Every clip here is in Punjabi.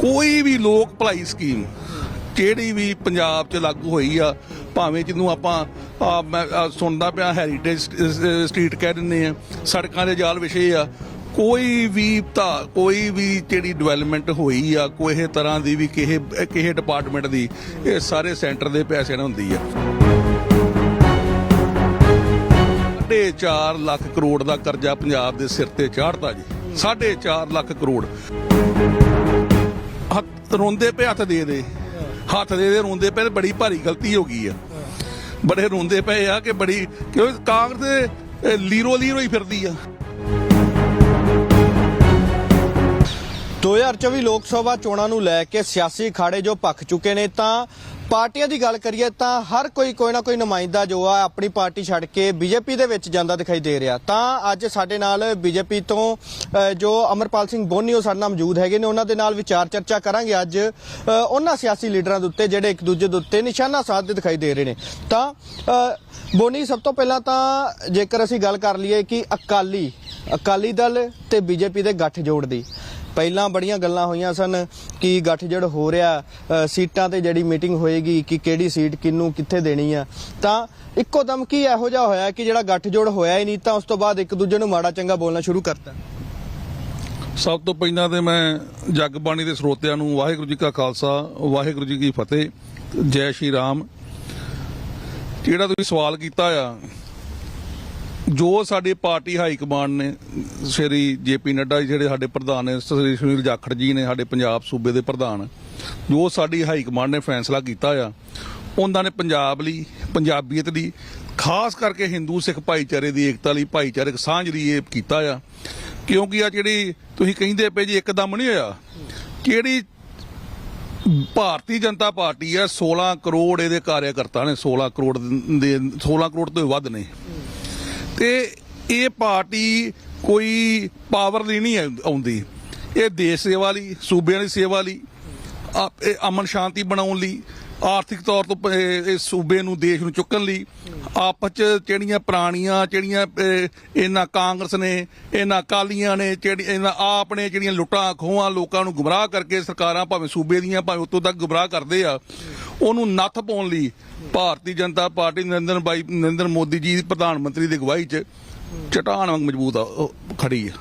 ਕੋਈ ਵੀ ਲੋਕ ਭਲਾਈ ਸਕੀਮ ਜਿਹੜੀ ਵੀ ਪੰਜਾਬ 'ਚ ਲਾਗੂ ਹੋਈ ਆ ਭਾਵੇਂ ਜਿਹਨੂੰ ਆਪਾਂ ਆ, ਮੈਂ ਸੁਣਦਾ ਪਿਆ ਹੈਰੀਟੇਜ ਸਟਰੀਟ ਕਹਿ ਦਿੰਦੇ ਆ ਸੜਕਾਂ ਦੇ ਜਾਲ ਵਿਸ਼ੇ ਆ ਕੋਈ ਵੀ ਤਾਂ ਕੋਈ ਵੀ ਜਿਹੜੀ ਡਿਵੈਲਪਮੈਂਟ ਹੋਈ ਆ ਕੋਈ ਤਰ੍ਹਾਂ ਦੀ ਵੀ ਕਿਸੇ ਕਿਸੇ ਡਿਪਾਰਟਮੈਂਟ ਦੀ ਇਹ ਸਾਰੇ ਸੈਂਟਰ ਦੇ ਪੈਸੇ ਨਾਲ ਹੁੰਦੀ ਆ। ਸਾਢੇ 4 ਲੱਖ ਕਰੋੜ ਦਾ ਕਰਜ਼ਾ ਪੰਜਾਬ ਦੇ ਸਿਰ ਤੇ ਚਾੜਦਾ ਜੀ ਸਾਢੇ 4 ਲੱਖ ਕਰੋੜ। ਹੱਥ ਰੋਂਦੇ ਪਏ, ਹੱਥ ਦੇ ਦੇ। ਹੱਥ ਦੇ ਦੇ, ਰੋਂਦੇ ਪਏ ਤੇ ਬੜੀ ਭਾਰੀ ਗਲਤੀ ਹੋ ਗਈ ਆ। ਬੜੇ ਰੋਂਦੇ ਪਏ ਆ ਕਿ ਬੜੀ ਕਿਉਂ ਕਾਂਗਰਸ ਲੀਰੋ ਲੀਰੋ ਹੀ ਫਿਰਦੀ ਆ। 2024 ਲੋਕ ਸਭਾ ਚੋਣਾਂ ਨੂੰ ਲੈ ਕੇ ਸਿਆਸੀ ਅਖਾੜੇ ਜੋ ਭਖ ਚੁੱਕੇ ਨੇ ਤਾਂ ਪਾਰਟੀਆਂ ਦੀ ਗੱਲ ਕਰੀਏ ਤਾਂ ਹਰ ਕੋਈ ਕੋਈ ਨਾ ਕੋਈ ਨੁਮਾਇੰਦਾ ਜੋ ਆ ਆਪਣੀ ਪਾਰਟੀ ਛੱਡ ਕੇ ਬੀਜੇਪੀ ਦੇ ਵਿੱਚ ਜਾਂਦਾ ਦਿਖਾਈ ਦੇ ਰਿਹਾ। ਤਾਂ ਅੱਜ ਸਾਡੇ ਨਾਲ ਬੀਜੇਪੀ ਤੋਂ ਜੋ ਅਮਰਪਾਲ ਸਿੰਘ ਬੋਨੀ ਉਹ ਸਾਡੇ ਨਾਲ ਮੌਜੂਦ ਹੈਗੇ ਨੇ, ਉਹਨਾਂ ਦੇ ਨਾਲ ਵਿਚਾਰ ਚਰਚਾ ਕਰਾਂਗੇ ਅੱਜ। ਉਹਨਾਂ ਸਿਆਸੀ ਲੀਡਰਾਂ ਦੇ ਉੱਤੇ ਜਿਹੜੇ ਇੱਕ ਦੂਜੇ ਦੇ ਉੱਤੇ ਨਿਸ਼ਾਨਾ ਸਾਧਦੇ ਦਿਖਾਈ ਦੇ ਰਹੇ ਨੇ। ਤਾਂ ਬੋਨੀ ਸਭ ਤੋਂ ਪਹਿਲਾਂ ਤਾਂ ਜੇਕਰ ਅਸੀਂ ਗੱਲ ਕਰ ਲਈਏ ਕਿ ਅਕਾਲੀ ਅਕਾਲੀ ਦਲ ਤੇ ਬੀਜੇਪੀ ਦੇ ਗੱਠਜੋੜ ਦੀ ਪਹਿਲਾਂ ਬੜੀਆਂ ਗੱਲਾਂ ਹੋਈਆਂ ਸਨ ਕਿ ਗੱਠਜੜ ਹੋ ਰਿਹਾ ਸੀਟਾਂ ਤੇ ਜਿਹੜੀ ਮੀਟਿੰਗ ਹੋਏਗੀ, ਕਿ ਕਿਹੜੀ ਸੀਟ ਕਿੰਨੂੰ ਕਿੱਥੇ ਦੇਣੀ ਆ। ਤਾਂ ਇੱਕੋ ਦਮ ਕੀ ਇਹੋ ਜਿਹਾ ਹੋਇਆ ਕਿ ਜਿਹੜਾ ਗੱਠਜੋੜ ਹੋਇਆ ਹੀ ਨਹੀਂ, ਤਾਂ ਉਸ ਤੋਂ ਬਾਅਦ ਇੱਕ ਦੂਜੇ ਨੂੰ ਮਾੜਾ ਚੰਗਾ ਬੋਲਣਾ ਸ਼ੁਰੂ ਕਰਤਾ। ਸਭ ਤੋਂ ਪਹਿਲਾਂ ਤੇ ਮੈਂ ਜਗਬਾਣੀ ਦੇ ਸਰੋਤਿਆਂ ਨੂੰ ਵਾਹਿਗੁਰੂ ਜੀ ਕਾ ਖਾਲਸਾ, ਵਾਹਿਗੁਰੂ ਜੀ ਕੀ ਫਤਿਹ, ਜੈ ਸ਼੍ਰੀ ਰਾਮ। ਜਿਹੜਾ ਤੁਸੀਂ ਸਵਾਲ ਕੀਤਾ ਆ ਜੋ ਸਾਡੀ ਪਾਰਟੀ ਹਾਈ ਕਮਾਂਡ ਨੇ, ਸ਼੍ਰੀ ਜੇਪੀ ਨੱਡਾ ਜੀ, ਜਿਹੜੇ ਸਾਡੇ ਪ੍ਰਧਾਨ ਨੇ, ਸ਼੍ਰੀ ਸੁਨੀਲ ਜਾਖੜ ਜੀ ਨੇ, ਸਾਡੇ ਪੰਜਾਬ ਸੂਬੇ ਦੇ ਪ੍ਰਧਾਨ, ਜੋ ਸਾਡੀ ਹਾਈ ਕਮਾਂਡ ਨੇ ਫੈਸਲਾ ਕੀਤਾ ਆ, ਉਹਨਾਂ ਨੇ ਪੰਜਾਬ ਲਈ, ਪੰਜਾਬੀਅਤ ਲਈ ਖਾਸ ਕਰਕੇ ਹਿੰਦੂ ਸਿੱਖ ਭਾਈਚਾਰੇ ਦੀ ਏਕਤਾ ਲਈ ਭਾਈਚਾਰਕ ਸਾਂਝ ਲਈ ਇਹ ਕੀਤਾ ਆ। ਕਿਉਂਕਿ ਆ ਜਿਹੜੀ ਤੁਸੀਂ ਕਹਿੰਦੇ ਪਏ ਜੀ, ਇੱਕਦਮ ਨਹੀਂ ਹੋਇਆ। ਜਿਹੜੀ ਭਾਰਤੀ ਜਨਤਾ ਪਾਰਟੀ ਆ 16 ਕਰੋੜ ਇਹਦੇ ਕਾਰਿਆਕਰਤਾ ਨੇ 16 ਕਰੋੜ ਦੇ 16 ਕਰੋੜ ਤੋਂ ਵੱਧ ਨੇ। ਤੇ ਇਹ ਪਾਰਟੀ ਕੋਈ ਪਾਵਰ ਲਈ ਨਹੀਂ ਆਉਂਦੀ। ਇਹ ਦੇਸ਼ ਸੇਵਾ ਲਈ, ਸੂਬਿਆਂ ਦੀ ਸੇਵਾ ਲਈ ਆ- ਇਹ ਅਮਨ ਸ਼ਾਂਤੀ ਬਣਾਉਣ ਲਈ, ਆਰਥਿਕ ਤੌਰ ਤੋਂ ਪ- ਇਹ ਸੂਬੇ ਨੂੰ, ਦੇਸ਼ ਨੂੰ ਚੁੱਕਣ ਲਈ, ਆਪਸ ਚ ਜਿਹੜੀਆਂ ਪੁਰਾਣੀਆਂ, ਜਿਹੜੀਆਂ ਇਹਨਾਂ ਕਾਂਗਰਸ ਨੇ, ਇਹਨਾਂ ਅਕਾਲੀਆਂ ਨੇ, ਜਿਹੜੀ, ਇਹਨਾਂ ਆਪ ਨੇ ਜਿਹੜੀਆਂ ਲੁੱਟਾਂ ਖੋਹਾਂ ਲੋਕਾਂ ਨੂੰ ਗੁੰਮਰਾਹ ਕਰਕੇ ਸਰਕਾਰਾਂ ਭਾਵੇਂ ਸੂਬੇ ਦੀਆਂ, ਭਾਵੇਂ ਉੱਤੋਂ ਤੱਕ ਗੁੰਮਰਾਹ ਕਰਦੇ ਆ ਉਹਨੂੰ ਨੱਥ ਪਾਉਣ ਲਈ ਭਾਰਤੀ ਜਨਤਾ ਪਾਰਟੀ ਨਰਿੰਦਰ ਬਾਈ ਨਰਿੰਦਰ ਮੋਦੀ ਜੀ ਪ੍ਰਧਾਨ ਮੰਤਰੀ ਦੀ ਅਗਵਾਈ 'ਚ ਚਟਾਨ ਵਾਂਗ ਮਜ਼ਬੂਤ ਖੜੀ ਆ।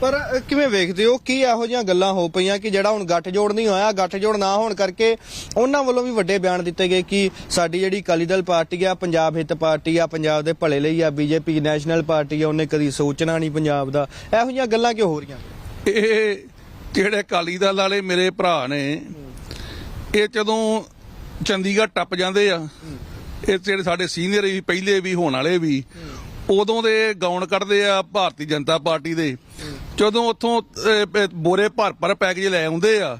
ਪਰ ਕਿਵੇਂ ਵੇਖਦੇ ਹੋ? ਕੀ ਇਹੋ ਜਿਹੀਆਂ ਗੱਲਾਂ ਹੋ ਪਈਆਂ ਕਿ ਜਿਹੜਾ ਹੁਣ ਗੱਠਜੋੜ ਨਹੀਂ ਹੋਇਆ ਗੱਠਜੋੜ ਨਾ ਹੋਣ ਕਰਕੇ ਉਹਨਾਂ ਵੱਲੋਂ ਵੀ ਵੱਡੇ ਬਿਆਨ ਦਿੱਤੇ ਗਏ ਕਿ ਸਾਡੀ ਜਿਹੜੀ ਅਕਾਲੀ ਦਲ ਪਾਰਟੀ ਆ ਪੰਜਾਬ ਹਿੱਤ ਪਾਰਟੀ ਆ ਪੰਜਾਬ ਦੇ ਭਲੇ ਲਈ ਆ ਬੀਜੇਪੀ ਨੈਸ਼ਨਲ ਪਾਰਟੀ ਆ ਉਹਨੇ ਕਦੀ ਸੋਚਣਾ ਨਹੀਂ ਪੰਜਾਬ ਦਾ। ਇਹੋ ਜਿਹੀਆਂ ਗੱਲਾਂ ਕਿਉਂ ਹੋ ਰਹੀਆਂ? ਇਹ ਜਿਹੜੇ ਅਕਾਲੀ ਦਲ ਵਾਲੇ ਮੇਰੇ ਭਰਾ ਨੇ ਇਹ ਜਦੋਂ ਚੰਡੀਗੜ੍ਹ ਟੱਪ ਜਾਂਦੇ ਆ। ਇਹ ਜਿਹੜੇ ਸਾਡੇ ਸੀਨੀਅਰ ਵੀ, ਪਹਿਲੇ ਵੀ, ਹੋਣ ਵਾਲੇ ਵੀ, ਉਦੋਂ ਦੇ ਗਾਉਣ ਕੱਢਦੇ ਆ ਭਾਰਤੀ ਜਨਤਾ ਪਾਰਟੀ ਦੇ। ਜਦੋਂ ਉੱਥੋਂ ਬੋਰੇ ਭਰ ਭਰ ਪੈਕੇਜ ਲੈ ਆਉਂਦੇ ਆ,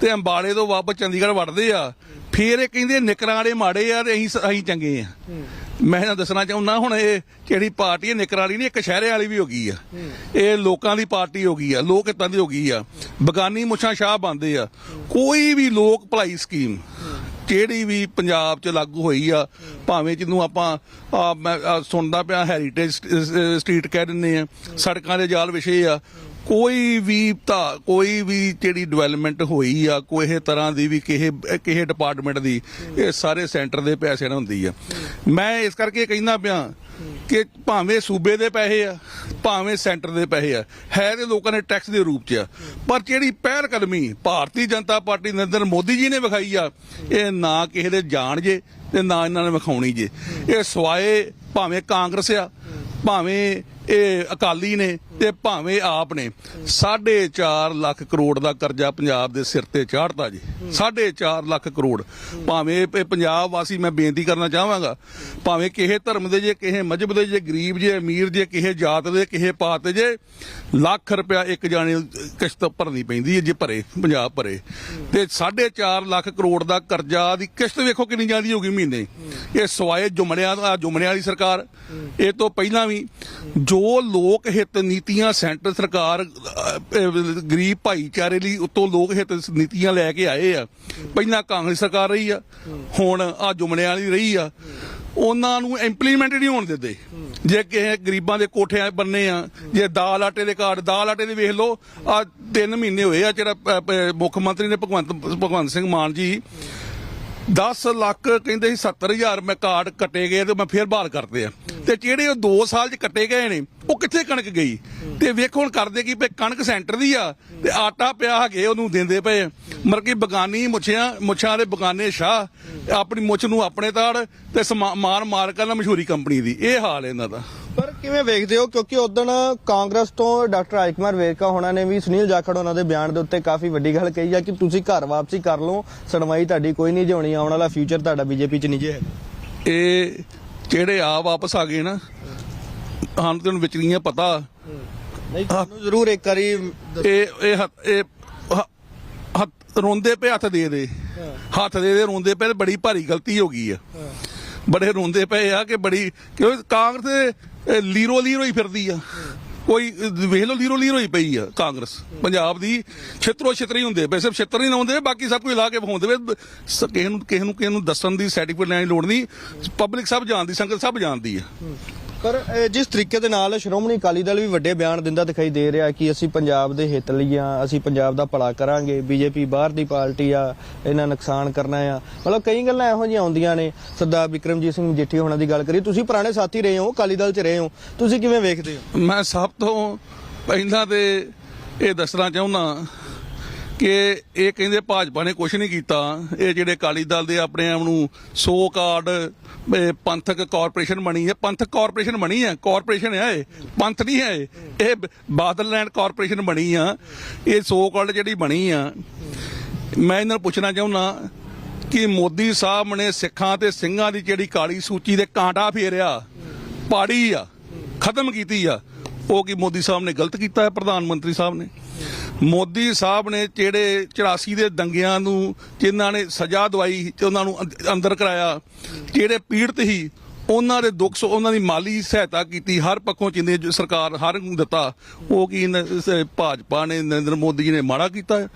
ਤੇ ਅੰਬਾਲੇ ਤੋਂ ਵਾਪਸ ਚੰਡੀਗੜ੍ਹ ਵੜਦੇ ਆ, ਫੇਰ ਇਹ ਕਹਿੰਦੇ ਨਿਕਰਾਂ ਵਾਲੇ ਮਾੜੇ ਆ ਤੇ ਅਸੀਂ ਅਸੀਂ ਚੰਗੇ ਆ। ਮੈਂ ਇਹਨਾਂ ਦੱਸਣਾ ਚਾਹੁੰਦਾ ਹੁਣ ਇਹ ਜਿਹੜੀ ਪਾਰਟੀ ਹੈ, ਨਿਕਰਾਂ ਵਾਲੀ ਨਹੀਂ, ਇੱਕ ਸ਼ਹਿਰੇ ਵਾਲੀ ਵੀ ਹੋ ਗਈ ਆ। ਇਹ ਲੋਕਾਂ ਦੀ ਪਾਰਟੀ ਹੋ ਗਈ ਆ, ਲੋਕ ਹਿੱਤਾਂ ਦੀ ਹੋ ਗਈ ਆ। ਬਗਾਨੀ ਮੁੱਛਾਂ ਸ਼ਾਹ ਬੰਦੇ ਆ। ਕੋਈ ਵੀ ਲੋਕ ਭਲਾਈ ਸਕੀਮ ਜਿਹੜੀ ਵੀ ਪੰਜਾਬ 'ਚ ਲਾਗੂ ਹੋਈ ਆ ਭਾਵੇਂ ਜਿਹਨੂੰ ਆਪਾਂ ਆ, ਮੈਂ ਸੁਣਦਾ ਪਿਆ ਹੈਰੀਟੇਜ ਸਟਰੀਟ ਕਹਿ ਦਿੰਦੇ ਆ ਸੜਕਾਂ ਦੇ ਜਾਲ ਵਿਸ਼ੇ ਆ ਕੋਈ ਵੀ ਤਾਂ, ਕੋਈ ਵੀ ਜਿਹੜੀ ਡਿਵੈਲਪਮੈਂਟ ਹੋਈ ਆ, ਕੋਈ ਤਰ੍ਹਾਂ ਦੀ ਵੀ ਕਿਸੇ ਕਿਸੇ ਡਿਪਾਰਟਮੈਂਟ ਦੀ, ਇਹ ਸਾਰੇ ਸੈਂਟਰ ਦੇ ਪੈਸੇ ਨਾਲ ਹੁੰਦੀ ਆ। ਮੈਂ ਇਸ ਕਰਕੇ ਕਹਿੰਦਾ ਪਿਆ ਕਿ ਭਾਵੇਂ ਸੂਬੇ ਦੇ ਪੈਸੇ ਆ, ਭਾਵੇਂ ਸੈਂਟਰ ਦੇ ਪੈਸੇ ਆ, ਹੈ ਤੇ ਲੋਕਾਂ ਨੇ ਟੈਕਸ ਦੇ ਰੂਪ 'ਚ ਆ। ਪਰ ਜਿਹੜੀ ਪਹਿਲ ਕਦਮੀ ਭਾਰਤੀ ਜਨਤਾ ਪਾਰਟੀ ਨਰਿੰਦਰ ਮੋਦੀ ਜੀ ਨੇ ਵਿਖਾਈ ਆ, ਇਹ ਨਾ ਕਿਸੇ ਦੇ ਜਾਣ ਜੇ ਤੇ ਨਾ ਇਹਨਾਂ ਨੇ ਵਿਖਾਉਣੀ ਜੇ। ਇਹ ਸਵਾਏ ਭਾਵੇਂ ਕਾਂਗਰਸ ਆ, ਭਾਵੇਂ ਇਹ ਅਕਾਲੀ ਨੇ ਤੇ ਭਾਵੇਂ ਆਪ ਨੇ। 4.5 ਲੱਖ ਕਰੋੜ ਦਾ ਕਰਜ਼ਾ ਪੰਜਾਬ ਦੇ ਸਿਰ ਤੇ ਚਾੜਤਾ ਜੀ। 4.5 ਲੱਖ ਕਰੋੜ। ਭਾਵੇਂ ਇਹ ਪੰਜਾਬ ਵਾਸੀ ਮੈਂ ਬੇਨਤੀ ਕਰਨਾ ਚਾਹਾਂਗਾ, ਭਾਵੇਂ ਕਿਸੇ ਧਰਮ ਦੇ ਜੇ, ਕਿਸੇ ਮਜਹਬ ਦੇ ਜੇ, ਗਰੀਬ ਜੇ, ਅਮੀਰ ਜੇ, ਕਿਸੇ ਜਾਤ ਦੇ, ਕਿਸੇ ਪਾਤ ਦੇ ਜੇ, ਲੱਖ ਰੁਪਇਆ ਇੱਕ ਜਾਣੇ ਕਿਸ਼ਤ ਭਰਨੀ ਪੈਂਦੀ ਹੈ ਜੇ ਭਰੇ, ਪੰਜਾਬ ਭਰੇ। ਤੇ 4.5 ਲੱਖ ਕਰੋੜ ਦਾ ਕਰਜ਼ਾ ਦੀ ਕਿਸ਼ਤ ਵੇਖੋ ਕਿੰਨੀ ਜਾਂਦੀ ਹੋਗੀ ਮਹੀਨੇ। ਇਹ ਸਵਾਏ ਜੁਮੜਿਆਂ ਦਾ ਜੁਮੜਿਆਂ ਵਾਲੀ ਸਰਕਾਰ। ਇਹ ਤੋਂ ਪਹਿਲਾਂ ਵੀ ਜੋ ਲੋਕ ਹਿੱਤ ਨੀਤੀਆਂ ਸੈਂਟਰ ਸਰਕਾਰ ਗਰੀਬ ਭਾਈਚਾਰੇ ਲਈ ਉਤੋਂ ਲੋਕ ਹਿੱਤ ਨੀਤੀਆਂ ਲੈ ਕੇ ਆਏ ਆ। ਪਹਿਲਾਂ ਕਾਂਗਰਸ ਸਰਕਾਰ ਰਹੀ ਆ, ਹੁਣ ਆ ਜੁਮੜਿਆਂ ਵਾਲੀ ਰਹੀ ਆ। ਉਹਨਾਂ ਨੂੰ ਇੰਪਲੀਮੈਂਟ ਨਹੀਂ ਹੋਣ ਦਿੰਦੇ। ਜੇ ਕਿਸੇ ਗਰੀਬਾਂ ਦੇ ਕੋਠਿਆਂ ਬੰਨੇ ਆ, ਜੇ ਦਾਲ ਆਟੇ ਦੇ ਕਾਰਡ, ਦਾਲ ਆਟੇ ਦੇ ਵੇਖ ਲਓ, ਆ 3 ਮਹੀਨੇ ਹੋਏ ਆ ਜਿਹੜਾ ਮੁੱਖ ਮੰਤਰੀ ਨੇ ਭਗਵੰਤ ਭਗਵੰਤ ਸਿੰਘ ਮਾਨ ਜੀ 10 ਲੱਖ ਕਹਿੰਦੇ ਸੀ 70000 ਮੈਂ ਕਾਰਡ ਕੱਟੇ ਗਏ ਤੇ ਮੈਂ ਫੇਰ ਬਹਾਲ ਕਰਤੇ ਆ। ਤੇ ਜਿਹੜੇ ਉਹ 2 ਸਾਲ ਚ ਕੱਟੇ ਗਏ ਨੇ, ਉਹ ਕਿੱਥੇ ਕਣਕ ਗਈ? ਤੇ ਵੇਖੋ ਹੁਣ ਕਰਦੇ ਕੀ ਪਏ, ਕਣਕ ਸੈਂਟਰ ਦੀ ਆ, ਤੇ ਆਟਾ ਪਿਆ ਹੈਗੇ, ਉਹਨੂੰ ਦਿੰਦੇ ਪਏ। ਆ। ਮਤਲਬ ਕਿ ਬਗਾਨੀ ਮੁੱਛਿਆਂ, ਮੁੱਛਾਂ ਦੇ ਬਗਾਨੇ ਸ਼ਾਹ, ਆਪਣੀ ਮੁੱਛ ਨੂੰ ਆਪਣੇ ਤਾੜ ਤੇ ਸਮਾ- ਮਾਰ ਮਾਰ ਕਰਨਾ ਮਸ਼ਹੂਰੀ ਕੰਪਨੀ ਦੀ। ਇਹ ਹਾਲ ਹੈ ਇਹਨਾਂ ਦਾ। ਪਰ ਕਿਵੇਂ ਵੇਖਦੇ ਹੋ? ਕਿਉਂਕਿ ਉਦੋਂ ਕਾਂਗਰਸ ਤੋਂ ਡਾਕਟਰ ਰਾਜਕੁਮਾਰ ਵੇਰਕਾ ਹੋਣਾ ਨੇ ਵੀ ਸੁਨੀਲ ਜਾਖੜ ਉਹਨਾਂ ਦੇ ਬਿਆਨ ਦੇ ਉੱਤੇ ਕਾਫੀ ਵੱਡੀ ਗੱਲ ਕਹੀ ਆ ਕਿ ਤੁਸੀਂ ਘਰ ਵਾਪਸੀ ਕਰ ਲਓ ਸੁਣਵਾਈ ਤੁਹਾਡੀ ਕੋਈ ਨਹੀਂ ਜਿਉਣੀ ਆਉਣ ਵਾਲਾ ਫਿਊਚਰ ਤੁਹਾਡਾ ਬੀਜੇਪੀ 'ਚ ਨਹੀਂ ਜੇ ਹੈਗਾ। ਇਹ ਜਿਹੜੇ ਆ ਵਾਪਸ ਆ ਗਏ ਨਾ ਸਾਨੂੰ ਤੇ ਹੁਣ ਵਿਚਲੀਆਂ ਪਤਾ। ਨਹੀਂ ਤੁਹਾਨੂੰ ਜ਼ਰੂਰ ਇੱਕ ਵਾਰੀ ਇਹ ਇਹ ਇਹ ਹ- ਹੱਥ ਰੋਂਦੇ ਪਏ ਹੱਥ ਦੇ ਦੇ। ਹੱਥ ਦੇ ਦੇ ਰੋਂਦੇ ਪਏ ਬੜੀ ਭਾਰੀ ਗਲਤੀ ਹੋ ਗਈ ਆ। ਬੜੇ ਰੋਂਦੇ ਪਏ ਆ ਕਿ ਬੜੀ ਕਿਉਂਕਿ ਕਾਂਗਰਸ ਲੀਰੋ ਲੀਰੋ ਹੀ ਫਿਰਦੀ ਆ। ਕੋਈ ਵੇਖ ਲਓ ਲੀਰੋ ਲੀਰੋ ਹੀ ਪਈ ਆ ਕਾਂਗਰਸ। ਪੰਜਾਬ ਦੀ ਛਿੱਤਰੋ ਛਿੱਤਰੀ ਹੁੰਦੇ ਪਏ, ਸਿਰਫ ਛਿੱਤਰ ਨਹੀਂ ਲਾਉਂਦੇ ਬਾਕੀ ਸਭ ਕੁਝ ਲਾ ਕੇ ਵਿਖਾਉਂਦੇ ਵੇ ਕਿਸੇ ਨੂੰ ਕਿਸੇ ਨੂੰ ਕਿਸੇ ਨੂੰ ਦੱਸਣ ਦੀ ਸਰਟੀਫਿਕੇਟ ਲੈਣ ਦੀ ਲੋੜ ਨਹੀਂ। ਪਬਲਿਕ ਸਭ ਜਾਣਦੀ, ਸੰਗਤ ਸਭ ਜਾਣਦੀ ਆ। ਪਰ ਜਿਸ ਤਰੀਕੇ ਦੇ ਨਾਲ ਸ਼੍ਰੋਮਣੀ ਅਕਾਲੀ ਦਲ ਵੀ ਵੱਡੇ ਬਿਆਨ ਦਿੰਦਾ ਦਿਖਾਈ ਦੇ ਰਿਹਾ ਕਿ ਅਸੀਂ ਪੰਜਾਬ ਦੇ ਹਿੱਤ ਲਈ ਆ, ਅਸੀਂ ਪੰਜਾਬ ਦਾ ਭਲਾ ਕਰਾਂਗੇ, ਬੀਜੇਪੀ ਬਾਹਰ ਦੀ ਪਾਰਟੀ ਆ, ਇਹਨਾਂ ਨੁਕਸਾਨ ਕਰਨਾ ਆ। ਮਤਲਬ ਕਈ ਗੱਲਾਂ ਇਹੋ ਜਿਹੀਆਂ ਆਉਂਦੀਆਂ ਨੇ। ਸਰਦਾਰ ਵਿਕਰਮਜੀਤ ਸਿੰਘ ਮਜੀਠੀ ਹੋਣਾ ਦੀ ਗੱਲ ਕਰੀਏ, ਤੁਸੀਂ ਪੁਰਾਣੇ ਸਾਥੀ ਰਹੇ ਹੋ, ਅਕਾਲੀ ਦਲ 'ਚ ਰਹੇ ਹੋ। ਤੁਸੀਂ ਕਿਵੇਂ ਵੇਖਦੇ ਹੋ? ਮੈਂ ਸਭ ਤੋਂ ਪਹਿਲਾਂ ਤੇ ਇਹ ਦੱਸਣਾ ਚਾਹੁੰਦਾ ਕਿ ਇਹ ਕਹਿੰਦੇ ਭਾਜਪਾ ਨੇ ਕੁਝ ਨਹੀਂ ਕੀਤਾ। ਇਹ ਜਿਹੜੇ ਅਕਾਲੀ ਦਲ ਦੇ ਆਪਣੇ ਆਪ ਨੂੰ ਸੋ ਕਾਰਡ ਪੰਥਕ ਕਾਰਪੋਰੇਸ਼ਨ ਬਣੀ ਹੈ। ਪੰਥਕ ਕਾਰਪੋਰੇਸ਼ਨ ਬਣੀ ਹੈ, ਕਾਰਪੋਰੇਸ਼ਨ ਹੈ ਇਹ, ਪੰਥ ਨਹੀਂ ਹੈ ਇਹ। ਇਹ ਬਾਦਲਲੈਂਡ ਕਾਰਪੋਰੇਸ਼ਨ ਬਣੀ ਆ। ਇਹ ਸੋ ਕਾਰਡ ਜਿਹੜੀ ਬਣੀ ਆ। ਮੈਂ ਇਹਨਾਂ ਨੂੰ ਪੁੱਛਣਾ ਚਾਹੁੰਦਾ ਕਿ ਮੋਦੀ ਸਾਹਿਬ ਨੇ ਸਿੱਖਾਂ ਤੇ ਸਿੰਘਾਂ ਦੀ ਜਿਹੜੀ ਕਾਲੀ ਸੂਚੀ ਦੇ ਕਾਂਟਾ ਫੇਰਿਆ, ਪਾੜੀ ਆ, ਖਤਮ ਕੀਤੀ ਆ, ਉਹ ਕੀ ਮੋਦੀ ਸਾਹਿਬ ਨੇ ਗਲਤ ਕੀਤਾ ਹੈ, ਪ੍ਰਧਾਨ ਮੰਤਰੀ ਸਾਹਿਬ ਨੇ? ਮੋਦੀ ਸਾਹਿਬ ਨੇ ਜਿਹੜੇ 84 ਦੇ ਦੰਗਿਆਂ ਨੂੰ, ਜਿਨ੍ਹਾਂ ਨੇ ਸਜ਼ਾ ਦਵਾਈ ਤੇ ਉਹਨਾਂ ਨੂੰ ਅੰਦਰ ਕਰਾਇਆ, ਜਿਹੜੇ ਪੀੜਤ ਸੀ, ਉਹਨਾਂ ਦੇ ਦੁੱਖ ਸੁੱਖ, ਉਹਨਾਂ ਦੀ ਮਾਲੀ ਸਹਾਇਤਾ ਕੀਤੀ, ਹਰ ਪੱਖੋਂ ਜਿੰਨੇ ਜੋ ਸਰਕਾਰ ਹਰ ਨੂੰ ਦਿੱਤਾ, ਉਹ ਕੀ ਭਾਜਪਾ ਨੇ ਨਰਿੰਦਰ ਮੋਦੀ ਜੀ ਨੇ ਮਾੜਾ ਕੀਤਾ।